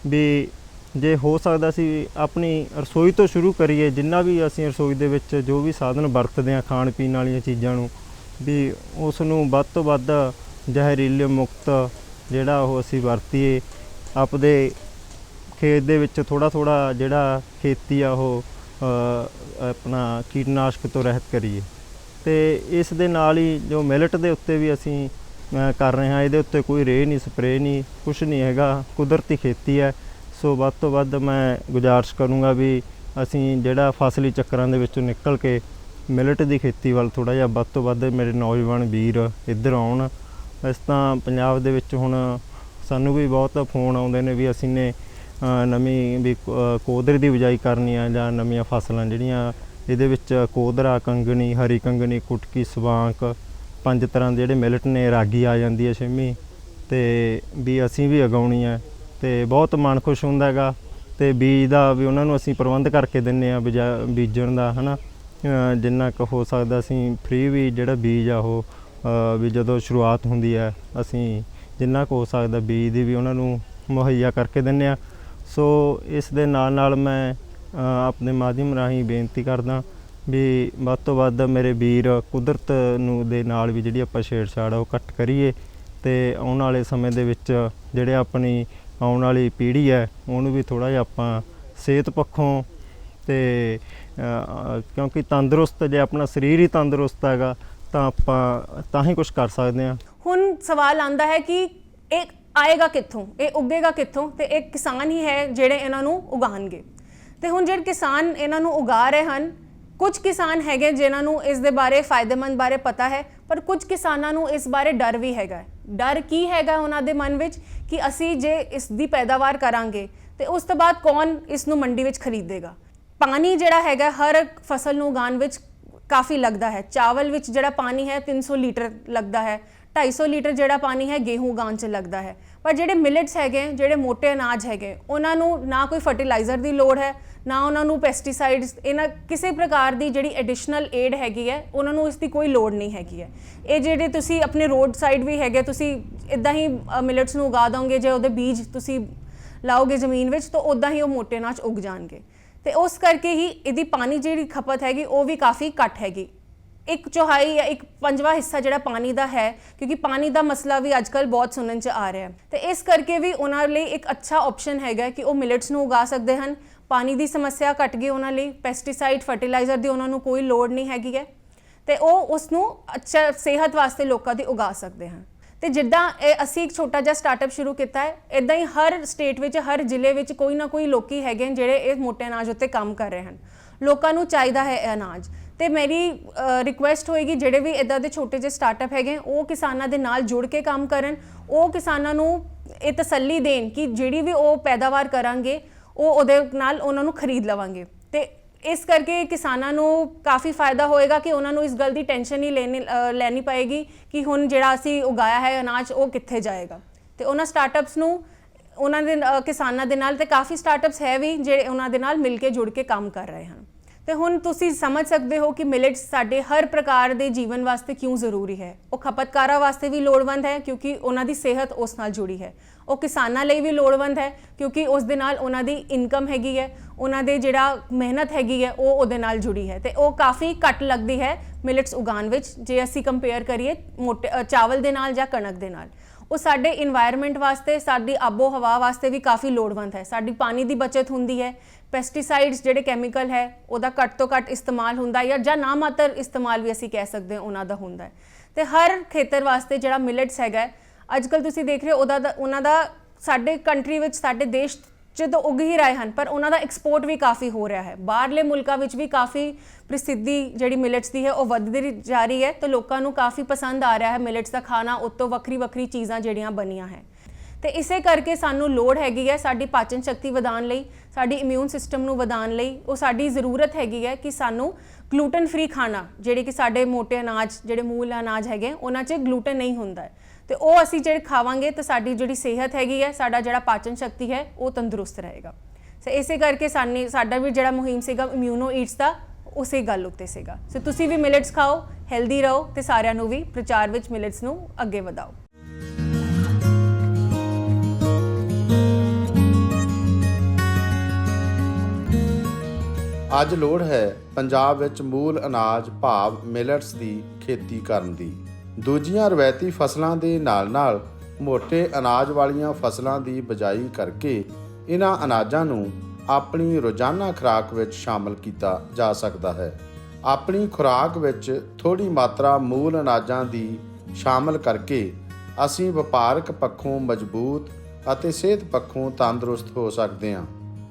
ਵੀ ਜੇ ਹੋ ਸਕਦਾ ਸੀ ਆਪਣੀ ਰਸੋਈ ਤੋਂ ਸ਼ੁਰੂ ਕਰੀਏ, ਜਿੰਨਾ ਵੀ ਅਸੀਂ ਰਸੋਈ ਦੇ ਵਿੱਚ ਜੋ ਵੀ ਸਾਧਨ ਵਰਤਦੇ ਹਾਂ ਖਾਣ ਪੀਣ ਵਾਲੀਆਂ ਚੀਜ਼ਾਂ ਨੂੰ, ਵੀ ਉਸ ਨੂੰ ਵੱਧ ਤੋਂ ਵੱਧ ਜ਼ਹਿਰੀਲੇ ਮੁਕਤ ਜਿਹੜਾ ਉਹ ਅਸੀਂ ਵਰਤੀਏ, ਆਪਦੇ ਖੇਤ ਦੇ ਵਿੱਚ ਥੋੜਾ ਥੋੜਾ ਜਿਹੜਾ ਖੇਤੀ ਆ ਉਹ ਆਪਣਾ ਕੀਟਨਾਸ਼ਕ ਤੋਂ ਰਹਿਤ ਕਰੀਏ। ਤੇ ਇਸ ਦੇ ਨਾਲ ਹੀ ਜੋ ਮਿਲਟ ਦੇ ਉੱਤੇ ਵੀ ਅਸੀਂ ਕਰ ਰਹੇ ਹਾਂ, ਇਹਦੇ ਉੱਤੇ ਕੋਈ ਰੇਹ ਨਹੀਂ ਸਪਰੇ ਨਹੀਂ ਕੁਝ ਨਹੀਂ ਹੈਗਾ, ਕੁਦਰਤੀ ਖੇਤੀ ਹੈ। ਸੋ ਵੱਧ ਤੋਂ ਵੱਧ ਮੈਂ ਗੁਜ਼ਾਰਿਸ਼ ਕਰੂੰਗਾ ਵੀ ਅਸੀਂ ਜਿਹੜਾ ਫਸਲੀ ਚੱਕਰਾਂ ਦੇ ਵਿੱਚੋਂ ਨਿਕਲ ਕੇ ਮਿਲਟ ਦੀ ਖੇਤੀ ਵੱਲ ਥੋੜਾ ਜਿਹਾ ਵੱਧ ਤੋਂ ਵੱਧ ਮੇਰੇ ਨੌਜਵਾਨ ਵੀਰ ਇੱਧਰ ਆਉਣ। ਇਸ ਤਾਂ ਪੰਜਾਬ ਦੇ ਵਿੱਚ ਹੁਣ ਸਾਨੂੰ ਵੀ ਬਹੁਤ ਫੋਨ ਆਉਂਦੇ ਨੇ ਵੀ ਅਸੀਂ ਨੇ ਨਵੀਂ ਵੀ ਕ- ਅ, ਦੀ ਬਿਜਾਈ ਕਰਨੀ ਆ ਜਾਂ ਨਵੀਆਂ ਫਸਲਾਂ ਜਿਹੜੀਆਂ ਇਹਦੇ ਵਿੱਚ ਕੋਦਰਾ ਕੰਗਣੀ ਹਰੀ ਕੰਗਣੀ ਕੁਟਕੀ ਸਵਾਂਕ ਪੰਜ ਤਰ੍ਹਾਂ ਦੇ ਜਿਹੜੇ ਮਿਲਟ ਨੇ ਰਾਗੀ ਆ ਜਾਂਦੀ ਹੈ ਛੇਵੀਂ। ਤੇ ਵੀ ਅਸੀਂ ਵੀ ਉਗਾਉਣੀ ਹੈ ਤੇ ਬਹੁਤ ਮਨ ਖੁਸ਼ ਹੁੰਦਾ ਹੈਗਾ ਤੇ ਬੀਜ ਦਾ ਵੀ ਉਹਨਾਂ ਨੂੰ ਅਸੀਂ ਪ੍ਰਬੰਧ ਕਰਕੇ ਦਿੰਨੇ ਆ ਬੀਜਣ ਦਾ ਹਨਾ? ਅ, ਜਿੰਨਾ ਕੁ ਹੋ ਸਕਦਾ ਅਸੀਂ ਫ੍ਰੀ ਵੀ ਜਿਹੜਾ ਬੀਜ ਆ ਉਹ ਵੀ ਜਦੋਂ ਸ਼ੁਰੂਆਤ ਹੁੰਦੀ ਹੈ ਅਸੀਂ ਜਿੰਨਾ ਕੁ ਹੋ ਸਕਦਾ ਬੀਜ ਦੀ ਵੀ ਉਹਨਾਂ ਨੂੰ ਮੁਹੱਈਆ ਕਰਕੇ ਦਿੰਨੇ ਆ। ਸੋ ਇਸ ਦੇ ਨਾਲ ਨਾਲ ਮੈਂ ਆਪਣੇ ਮਾਧਿਅਮ ਰਾਹੀਂ ਬੇਨਤੀ ਕਰਦਾ ਵੀ ਵੱਧ ਤੋਂ ਵੱਧ ਮੇਰੇ ਵੀਰ ਕੁਦਰਤ ਨੂੰ ਦੇ ਨਾਲ ਵੀ ਜਿਹੜੀ ਆਪਾਂ ਛੇੜਛਾੜ ਆ ਉਹ ਘੱਟ ਕਰੀਏ ਤੇ ਆਉਣ ਵਾਲੇ ਸਮੇਂ ਦੇ ਵਿੱਚ ਜਿਹੜੇ ਆਪਣੀ ਆਉਣ ਵਾਲੀ ਪੀੜ੍ਹੀ ਹੈ, ਉਹਨੂੰ ਵੀ ਥੋੜਾ ਜਿਹਾ ਆਪਾਂ ਸਿਹਤ ਪੱਖੋਂ ਤੇ ਕਿਉਂਕਿ ਤੰਦਰੁਸਤ ਜੇ ਆਪਣਾ ਸਰੀਰ ਹੀ ਤੰਦਰੁਸਤ ਹੈਗਾ, ਤਾਂ ਆਪਾਂ ਤਾਂ ਹੀ ਕੁਝ ਕਰ ਸਕਦੇ ਹਾਂ। ਹੁਣ ਸਵਾਲ ਆਂਦਾ ਹੈ ਕਿ ਇਹ ਆਏਗਾ ਕਿੱਥੋਂ? ਇਹ ਉੱਗੇਗਾ ਕਿੱਥੋਂ? ਤੇ ਇਹ ਕਿਸਾਨ ਹੀ ਹੈ ਜਿਹੜੇ ਇਹਨਾਂ ਨੂੰ ਉਗਾਣਗੇ ਤੇ ਹੁਣ ਜਿਹੜੇ ਕਿਸਾਨ ਇਹਨਾਂ ਨੂੰ ਉਗਾ ਰਹੇ ਹਨ, ਕੁਝ ਕਿਸਾਨ ਹੈਗੇ ਜਿਨ੍ਹਾਂ ਨੂੰ ਇਸ ਦੇ ਬਾਰੇ ਫਾਇਦੇਮੰਦ ਬਾਰੇ ਪਤਾ ਹੈ, ਪਰ ਕੁਝ ਕਿਸਾਨਾਂ ਨੂੰ ਇਸ ਬਾਰੇ ਡਰ ਵੀ ਹੈਗਾ ਡਰ ਕੀ ਹੈਗਾ ਉਹਨਾਂ ਦੇ ਮਨ ਵਿੱਚ ਕਿ ਅਸੀਂ ਜੇ ਇਸ ਦੀ ਪੈਦਾਵਾਰ ਕਰਾਂਗੇ, ਤੇ ਉਸ ਤੋਂ ਬਾਅਦ ਕੌਣ ਇਸ ਨੂੰ ਮੰਡੀ ਵਿੱਚ ਖਰੀਦੇਗਾ? ਪਾਣੀ ਜਿਹੜਾ ਹੈਗਾ, ਹਰ ਫਸਲ ਨੂੰ ਉਗਾਉਣ ਵਿੱਚ ਕਾਫੀ ਲੱਗਦਾ ਹੈ। ਚਾਵਲ ਵਿੱਚ ਜਿਹੜਾ ਪਾਣੀ ਹੈ 300 ਲੀਟਰ ਲੱਗਦਾ ਹੈ। 250 ਲੀਟਰ ਜਿਹੜਾ ਪਾਣੀ ਹੈ, ਗੇਹੂੰ ਉਗਾਉਣ 'ਚ ਲੱਗਦਾ ਹੈ। ਪਰ ਜਿਹੜੇ ਮਿਲਟਸ ਹੈਗੇ, ਜਿਹੜੇ ਮੋٹے ਅਨਾਜ ਹੈਗੇ, ਉਹਨਾਂ ਨੂੰ ਨਾ ਕੋਈ ਫਰਟੀਲਾਈਜ਼ਰ ਦੀ ਲੋੜ ਹੈ ਨਾ ਉਹਨਾਂ ਨੂੰ ਪੈਸਟੀਸਾਈਡਸ ਇਹਨਾਂ ਕਿਸੇ ਪ੍ਰਕਾਰ ਦੀ ਜਿਹੜੀ ਐਡੀਸ਼ਨਲ ਏਡ ਹੈਗੀ ਹੈ, ਉਹਨਾਂ ਨੂੰ ਇਸ ਦੀ ਕੋਈ ਲੋੜ ਨਹੀਂ ਹੈਗੀ ਹੈ। ਇਹ ਜਿਹੜੇ ਤੁਸੀਂ ਆਪਣੇ ਰੋਡ ਸਾਈਡ ਵੀ ਹੈਗੇ, ਤੁਸੀਂ ਇਦਾਂ ਹੀ ਮਿਲਟਸ ਨੂੰ ਉਗਾ ਦੋਗੇ ਜੇ ਉਹਦੇ ਬੀਜ ਤੁਸੀਂ ਲਾਓਗੇ ਜ਼ਮੀਨ ਵਿੱਚ, ਤਾਂ ਉਦਾਂ ਹੀ ਉਹ ਮੋਟੇ ਅਨਾਜ ਉਗ ਜਾਣਗੇ। ਤੇ ਉਸ ਕਰਕੇ ਹੀ ਇਹਦੀ ਪਾਣੀ ਜਿਹੜੀ ਖਪਤ ਹੈਗੀ, ਉਹ ਵੀ ਕਾਫੀ ਘੱਟ ਹੈਗੀ। ਇੱਕ ਚੌਹਾਈ ਜਾਂ ਇੱਕ ਪੰਜਵਾਂ ਹਿੱਸਾ ਜਿਹੜਾ ਪਾਣੀ ਦਾ ਹੈ, ਕਿਉਂਕਿ ਪਾਣੀ ਦਾ ਮਸਲਾ ਵੀ ਅੱਜਕੱਲ ਬਹੁਤ ਸੁਣਨ ਚ ਆ ਰਿਹਾ ਹੈ। ਤੇ ਇਸ ਕਰਕੇ ਵੀ ਉਹਨਾਂ ਲਈ ਇੱਕ ਅੱਛਾ ਆਪਸ਼ਨ ਹੈਗਾ ਕਿ ਉਹ ਮਿਲਟਸ ਨੂੰ ਉਗਾ ਸਕਦੇ ਹਨ। ਪਾਣੀ ਦੀ ਸਮੱਸਿਆ ਘਟ ਗਈ ਉਹਨਾਂ ਲਈ ਪੈਸਟੀਸਾਈਡ ਫਰਟੀਲਾਈਜ਼ਰ ਦੀ ਉਹਨਾਂ ਨੂੰ ਕੋਈ ਲੋੜ ਨਹੀਂ ਹੈਗੀ ਹੈ ਤੇ ਉਹ ਉਸ ਨੂੰ ਅੱਛਾ ਸਿਹਤ ਵਾਸਤੇ ਲੋਕਾਂ ਦੀ ਉਗਾ ਸਕਦੇ ਹਨ। ਤੇ ਜਿੱਦਾਂ ਇਹ ਅਸੀਂ ਇੱਕ ਛੋਟਾ ਜਿਹਾ ਸਟਾਰਟਅਪ ਸ਼ੁਰੂ ਕੀਤਾ ਹੈ ਇਦਾਂ ਹੀ ਹਰ ਸਟੇਟ ਵਿੱਚ, ਹਰ ਜ਼ਿਲ੍ਹੇ ਵਿੱਚ ਕੋਈ ਨਾ ਕੋਈ ਲੋਕੀ ਹੈਗੇ ਨੇ ਜਿਹੜੇ ਇਹ ਮੋਟੇ ਅਨਾਜ ਉੱਤੇ ਕੰਮ ਕਰ ਰਹੇ ਹਨ। ਲੋਕਾਂ ਨੂੰ ਚਾਹੀਦਾ ਹੈ ਇਹ ਅਨਾਜ। ਤੇ ਮੇਰੀ ਰਿਕੁਐਸਟ ਹੋਏਗੀ ਜਿਹੜੇ ਵੀ ਇਦਾਂ ਦੇ ਛੋਟੇ ਜਿਹੇ ਸਟਾਰਟਅਪ ਹੈਗੇ ਉਹ ਕਿਸਾਨਾਂ ਦੇ ਨਾਲ ਜੁੜ ਕੇ ਕੰਮ ਕਰਨ, ਉਹ ਕਿਸਾਨਾਂ ਨੂੰ ਇਹ ਤਸੱਲੀ ਦੇਣ ਕਿ ਜਿਹੜੀ ਵੀ ਉਹ ਪੈਦਾਵਾਰ ਕਰਾਂਗੇ ਉਹ ਉਹਦੇ ਨਾਲ ਉਹਨਾਂ ਨੂੰ ਖਰੀਦ ਲਵਾਂਗੇ। ਤੇ ਇਸ ਕਰਕੇ ਕਿਸਾਨਾਂ ਨੂੰ ਕਾਫੀ ਫਾਇਦਾ ਹੋਏਗਾ ਕਿ ਉਹਨਾਂ ਨੂੰ ਇਸ ਗੱਲ ਦੀ ਟੈਨਸ਼ਨ ਨਹੀਂ ਲੈਣੀ ਲੈਣੀ ਪਏਗੀ ਕਿ ਹੁਣ ਜਿਹੜਾ ਅਸੀਂ ਉਗਾਇਆ ਹੈ ਅਨਾਜ, ਉਹ ਕਿੱਥੇ ਜਾਏਗਾ। ਤੇ ਉਹਨਾਂ ਸਟਾਰਟਅਪਸ ਨੂੰ, ਉਹਨਾਂ ਦੇ ਕਿਸਾਨਾਂ ਦੇ ਨਾਲ ਤੇ ਕਾਫੀ ਸਟਾਰਟਅਪਸ ਹੈ ਵੀ ਜਿਹੜੇ ਉਹਨਾਂ ਦੇ ਨਾਲ ਮਿਲ ਕੇ ਜੁੜ ਕੇ ਕੰਮ ਕਰ ਰਹੇ ਹਨ। ਤੇ ਹੁਣ ਤੁਸੀਂ ਸਮਝ ਸਕਦੇ ਹੋ ਕਿ ਮਿਲਟਸ ਸਾਡੇ ਹਰ ਪ੍ਰਕਾਰ ਦੇ ਜੀਵਨ ਵਾਸਤੇ ਕਿਉਂ ਜ਼ਰੂਰੀ ਹੈ? ਉਹ ਖਪਤਕਾਰਾਂ ਵਾਸਤੇ ਵੀ ਲੋੜਵੰਦ ਹੈ ਕਿਉਂਕਿ ਉਹਨਾਂ ਦੀ ਸਿਹਤ ਉਸ ਨਾਲ ਜੁੜੀ ਹੈ। ਉਹ ਕਿਸਾਨਾਂ ਲਈ ਵੀ ਲੋੜਵੰਦ ਹੈ ਕਿਉਂਕਿ ਉਸ ਦੇ ਨਾਲ ਉਹਨਾਂ ਦੀ ਇਨਕਮ ਹੈਗੀ ਹੈ, ਉਹਨਾਂ ਦੇ ਜਿਹੜਾ ਮਿਹਨਤ ਹੈਗੀ ਹੈ, ਉਹ ਉਹਦੇ ਨਾਲ ਜੁੜੀ ਹੈ। ਤੇ ਉਹ ਕਾਫੀ ਘੱਟ ਲੱਗਦੀ ਹੈ ਮਿਲਟਸ ਉਗਾਨ ਵਿੱਚ, ਜੇ ਅਸੀਂ ਕੰਪੇਅਰ ਕਰੀਏ ਚਾਵਲ ਦੇ ਨਾਲ ਜਾਂ ਕਣਕ ਦੇ ਨਾਲ। ਉਹ ਸਾਡੇ এনवायरमेंट ਵਾਸਤੇ, ਸਾਡੀ ਆਬੋ ਹਵਾ ਵਾਸਤੇ ਵੀ ਕਾਫੀ ਲੋੜਵੰਦ ਹੈ। ਸਾਡੀ ਪਾਣੀ ਦੀ ਬਚਤ ਹੁੰਦੀ ਹੈ ਪੈਸਟੀਸਾਈਡਸ ਜਿਹੜੇ ਕੈਮੀਕਲ ਹੈ, ਉਹਦਾ ਘੱਟ ਤੋਂ ਘੱਟ ਇਸਤੇਮਾਲ ਹੁੰਦਾ ਹੈ ਜਾਂ ਨਾ ਮਾਤਰ ਇਸਤੇਮਾਲ ਵੀ ਅਸੀਂ ਕਹਿ ਸਕਦੇ ਹਾਂ ਉਹਨਾਂ ਦਾ ਹੁੰਦਾ ਹੈ। ਤੇ ਹਰ ਖੇਤਰ ਵਾਸਤੇ ਜਿਹੜਾ ਮਿਲਟਸ ਹੈਗਾ ਅੱਜ ਕੱਲ ਤੁਸੀਂ ਦੇਖ ਰਹੇ ਹੋ ਉਹਦਾ ਦਾ- ਉਹਨਾਂ ਦਾ ਸਾਡੇ ਕੰਟਰੀ ਵਿੱਚ, ਸਾਡੇ ਦੇਸ਼ 'ਚ ਤਾਂ ਉੱਗ ਹੀ ਰਹੇ ਹਨ, ਪਰ ਉਹਨਾਂ ਦਾ ਐਕਸਪੋਰਟ ਵੀ ਕਾਫੀ ਹੋ ਰਿਹਾ ਹੈ। ਬਾਹਰਲੇ ਮੁਲਕਾਂ ਵਿੱਚ ਵੀ ਕਾਫੀ ਪ੍ਰਸਿੱਧੀ ਜਿਹੜੀ ਮਿਲਟਸ ਦੀ ਹੈ, ਉਹ ਵੱਧਦੀ ਜਾ ਰਹੀ ਹੈ ਤੇ ਲੋਕਾਂ ਨੂੰ ਕਾਫੀ ਪਸੰਦ ਆ ਰਿਹਾ ਹੈ ਮਿਲਟਸ ਦਾ ਖਾਣਾ ਉਤੋਂ ਵੱਖਰੀ ਵੱਖਰੀ ਚੀਜ਼ਾਂ ਜਿਹੜੀਆਂ ਬਣੀਆਂ ਹੈ। ਤੇ ਇਸੇ ਕਰਕੇ ਸਾਨੂੰ ਲੋੜ ਹੈਗੀ ਹੈ ਸਾਡੀ ਪਾਚਨ ਸ਼ਕਤੀ ਵਧਾਉਣ ਲਈ ਸਾਡੀ ਇਮਿਊਨ ਸਿਸਟਮ ਨੂੰ ਵਧਾਉਣ ਲਈ, ਉਹ ਸਾਡੀ ਜ਼ਰੂਰਤ ਹੈਗੀ ਹੈ ਕਿ ਸਾਨੂੰ ਗਲੂਟਨ ਫ੍ਰੀ ਖਾਣਾ, ਜਿਹੜੇ ਕਿ ਸਾਡੇ ਮੋٹے ਅਨਾਜ, ਜਿਹੜੇ ਮੂਲ ਅਨਾਜ ਹੈਗੇ ਉਹਨਾਂ 'ਚ ਗਲੂਟਨ ਨਹੀਂ ਹੁੰਦਾ ਹੈ। ਤੇ ਉਹ ਅਸੀਂ ਜਿਹੜੇ ਖਾਵਾਂਗੇ ਤਾਂ ਸਾਡੀ ਜਿਹੜੀ ਸਿਹਤ ਹੈਗੀ ਹੈ, ਸਾਡਾ ਜਿਹੜਾ ਪਾਚਨ ਸ਼ਕਤੀ ਹੈ, ਉਹ ਤੰਦਰੁਸਤ ਰਹੇਗਾ। ਸੋ ਇਸੇ ਕਰਕੇ ਸਾਨੀ, ਸਾਡਾ ਵੀ ਜਿਹੜਾ ਮੁਹਿੰਮ ਸੀਗਾ ਇਮਿਊਨੋ ਈਟਸ ਦਾ, ਉਸੇ ਗੱਲ ਉੱਤੇ ਸੀਗਾ। ਸੋ ਤੁਸੀਂ ਵੀ ਮਿਲਟਸ ਖਾਓ ਹੈਲਦੀ ਰਹੋ ਤੇ ਸਾਰਿਆਂ ਨੂੰ ਵੀ ਪ੍ਰਚਾਰ ਵਿੱਚ ਮਿਲਟਸ ਨੂੰ ਅੱਗੇ ਵਧਾਓ। ਅੱਜ ਲੋੜ ਹੈ ਪੰਜਾਬ ਵਿੱਚ ਮੂਲ ਅਨਾਜ ਭਾਵ ਮਿਲਟਸ ਦੀ ਖੇਤੀ ਕਰਨ ਦੀ। ਦੂਜੀਆਂ ਰਵਾਇਤੀ ਫਸਲਾਂ ਦੇ ਨਾਲ-ਨਾਲ ਮੋٹے ਅਨਾਜ ਵਾਲੀਆਂ ਫਸਲਾਂ ਦੀ ਬਜਾਈ ਕਰਕੇ ਇਹਨਾਂ ਅਨਾਜਾਂ ਨੂੰ ਆਪਣੀ ਰੋਜ਼ਾਨਾ ਖੁਰਾਕ ਵਿੱਚ ਸ਼ਾਮਲ ਕੀਤਾ ਜਾ ਸਕਦਾ ਹੈ। ਆਪਣੀ ਖੁਰਾਕ ਵਿੱਚ ਥੋੜੀ ਮਾਤਰਾ ਮੂਲ ਅਨਾਜਾਂ ਦੀ ਸ਼ਾਮਲ ਕਰਕੇ ਅਸੀਂ ਵਪਾਰਕ ਪੱਖੋਂ ਮਜ਼ਬੂਤ ਅਤੇ ਸਿਹਤ ਪੱਖੋਂ ਤੰਦਰੁਸਤ ਹੋ ਸਕਦੇ ਹਾਂ।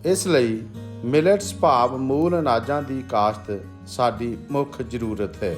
ਇਸ ਲਈ ਮਿਲਟਸ ਭਾਵ ਮੂਲ ਅਨਾਜਾਂ ਦੀ ਕਾਸ਼ਤ ਸਾਡੀ ਮੁੱਖ ਜ਼ਰੂਰਤ ਹੈ।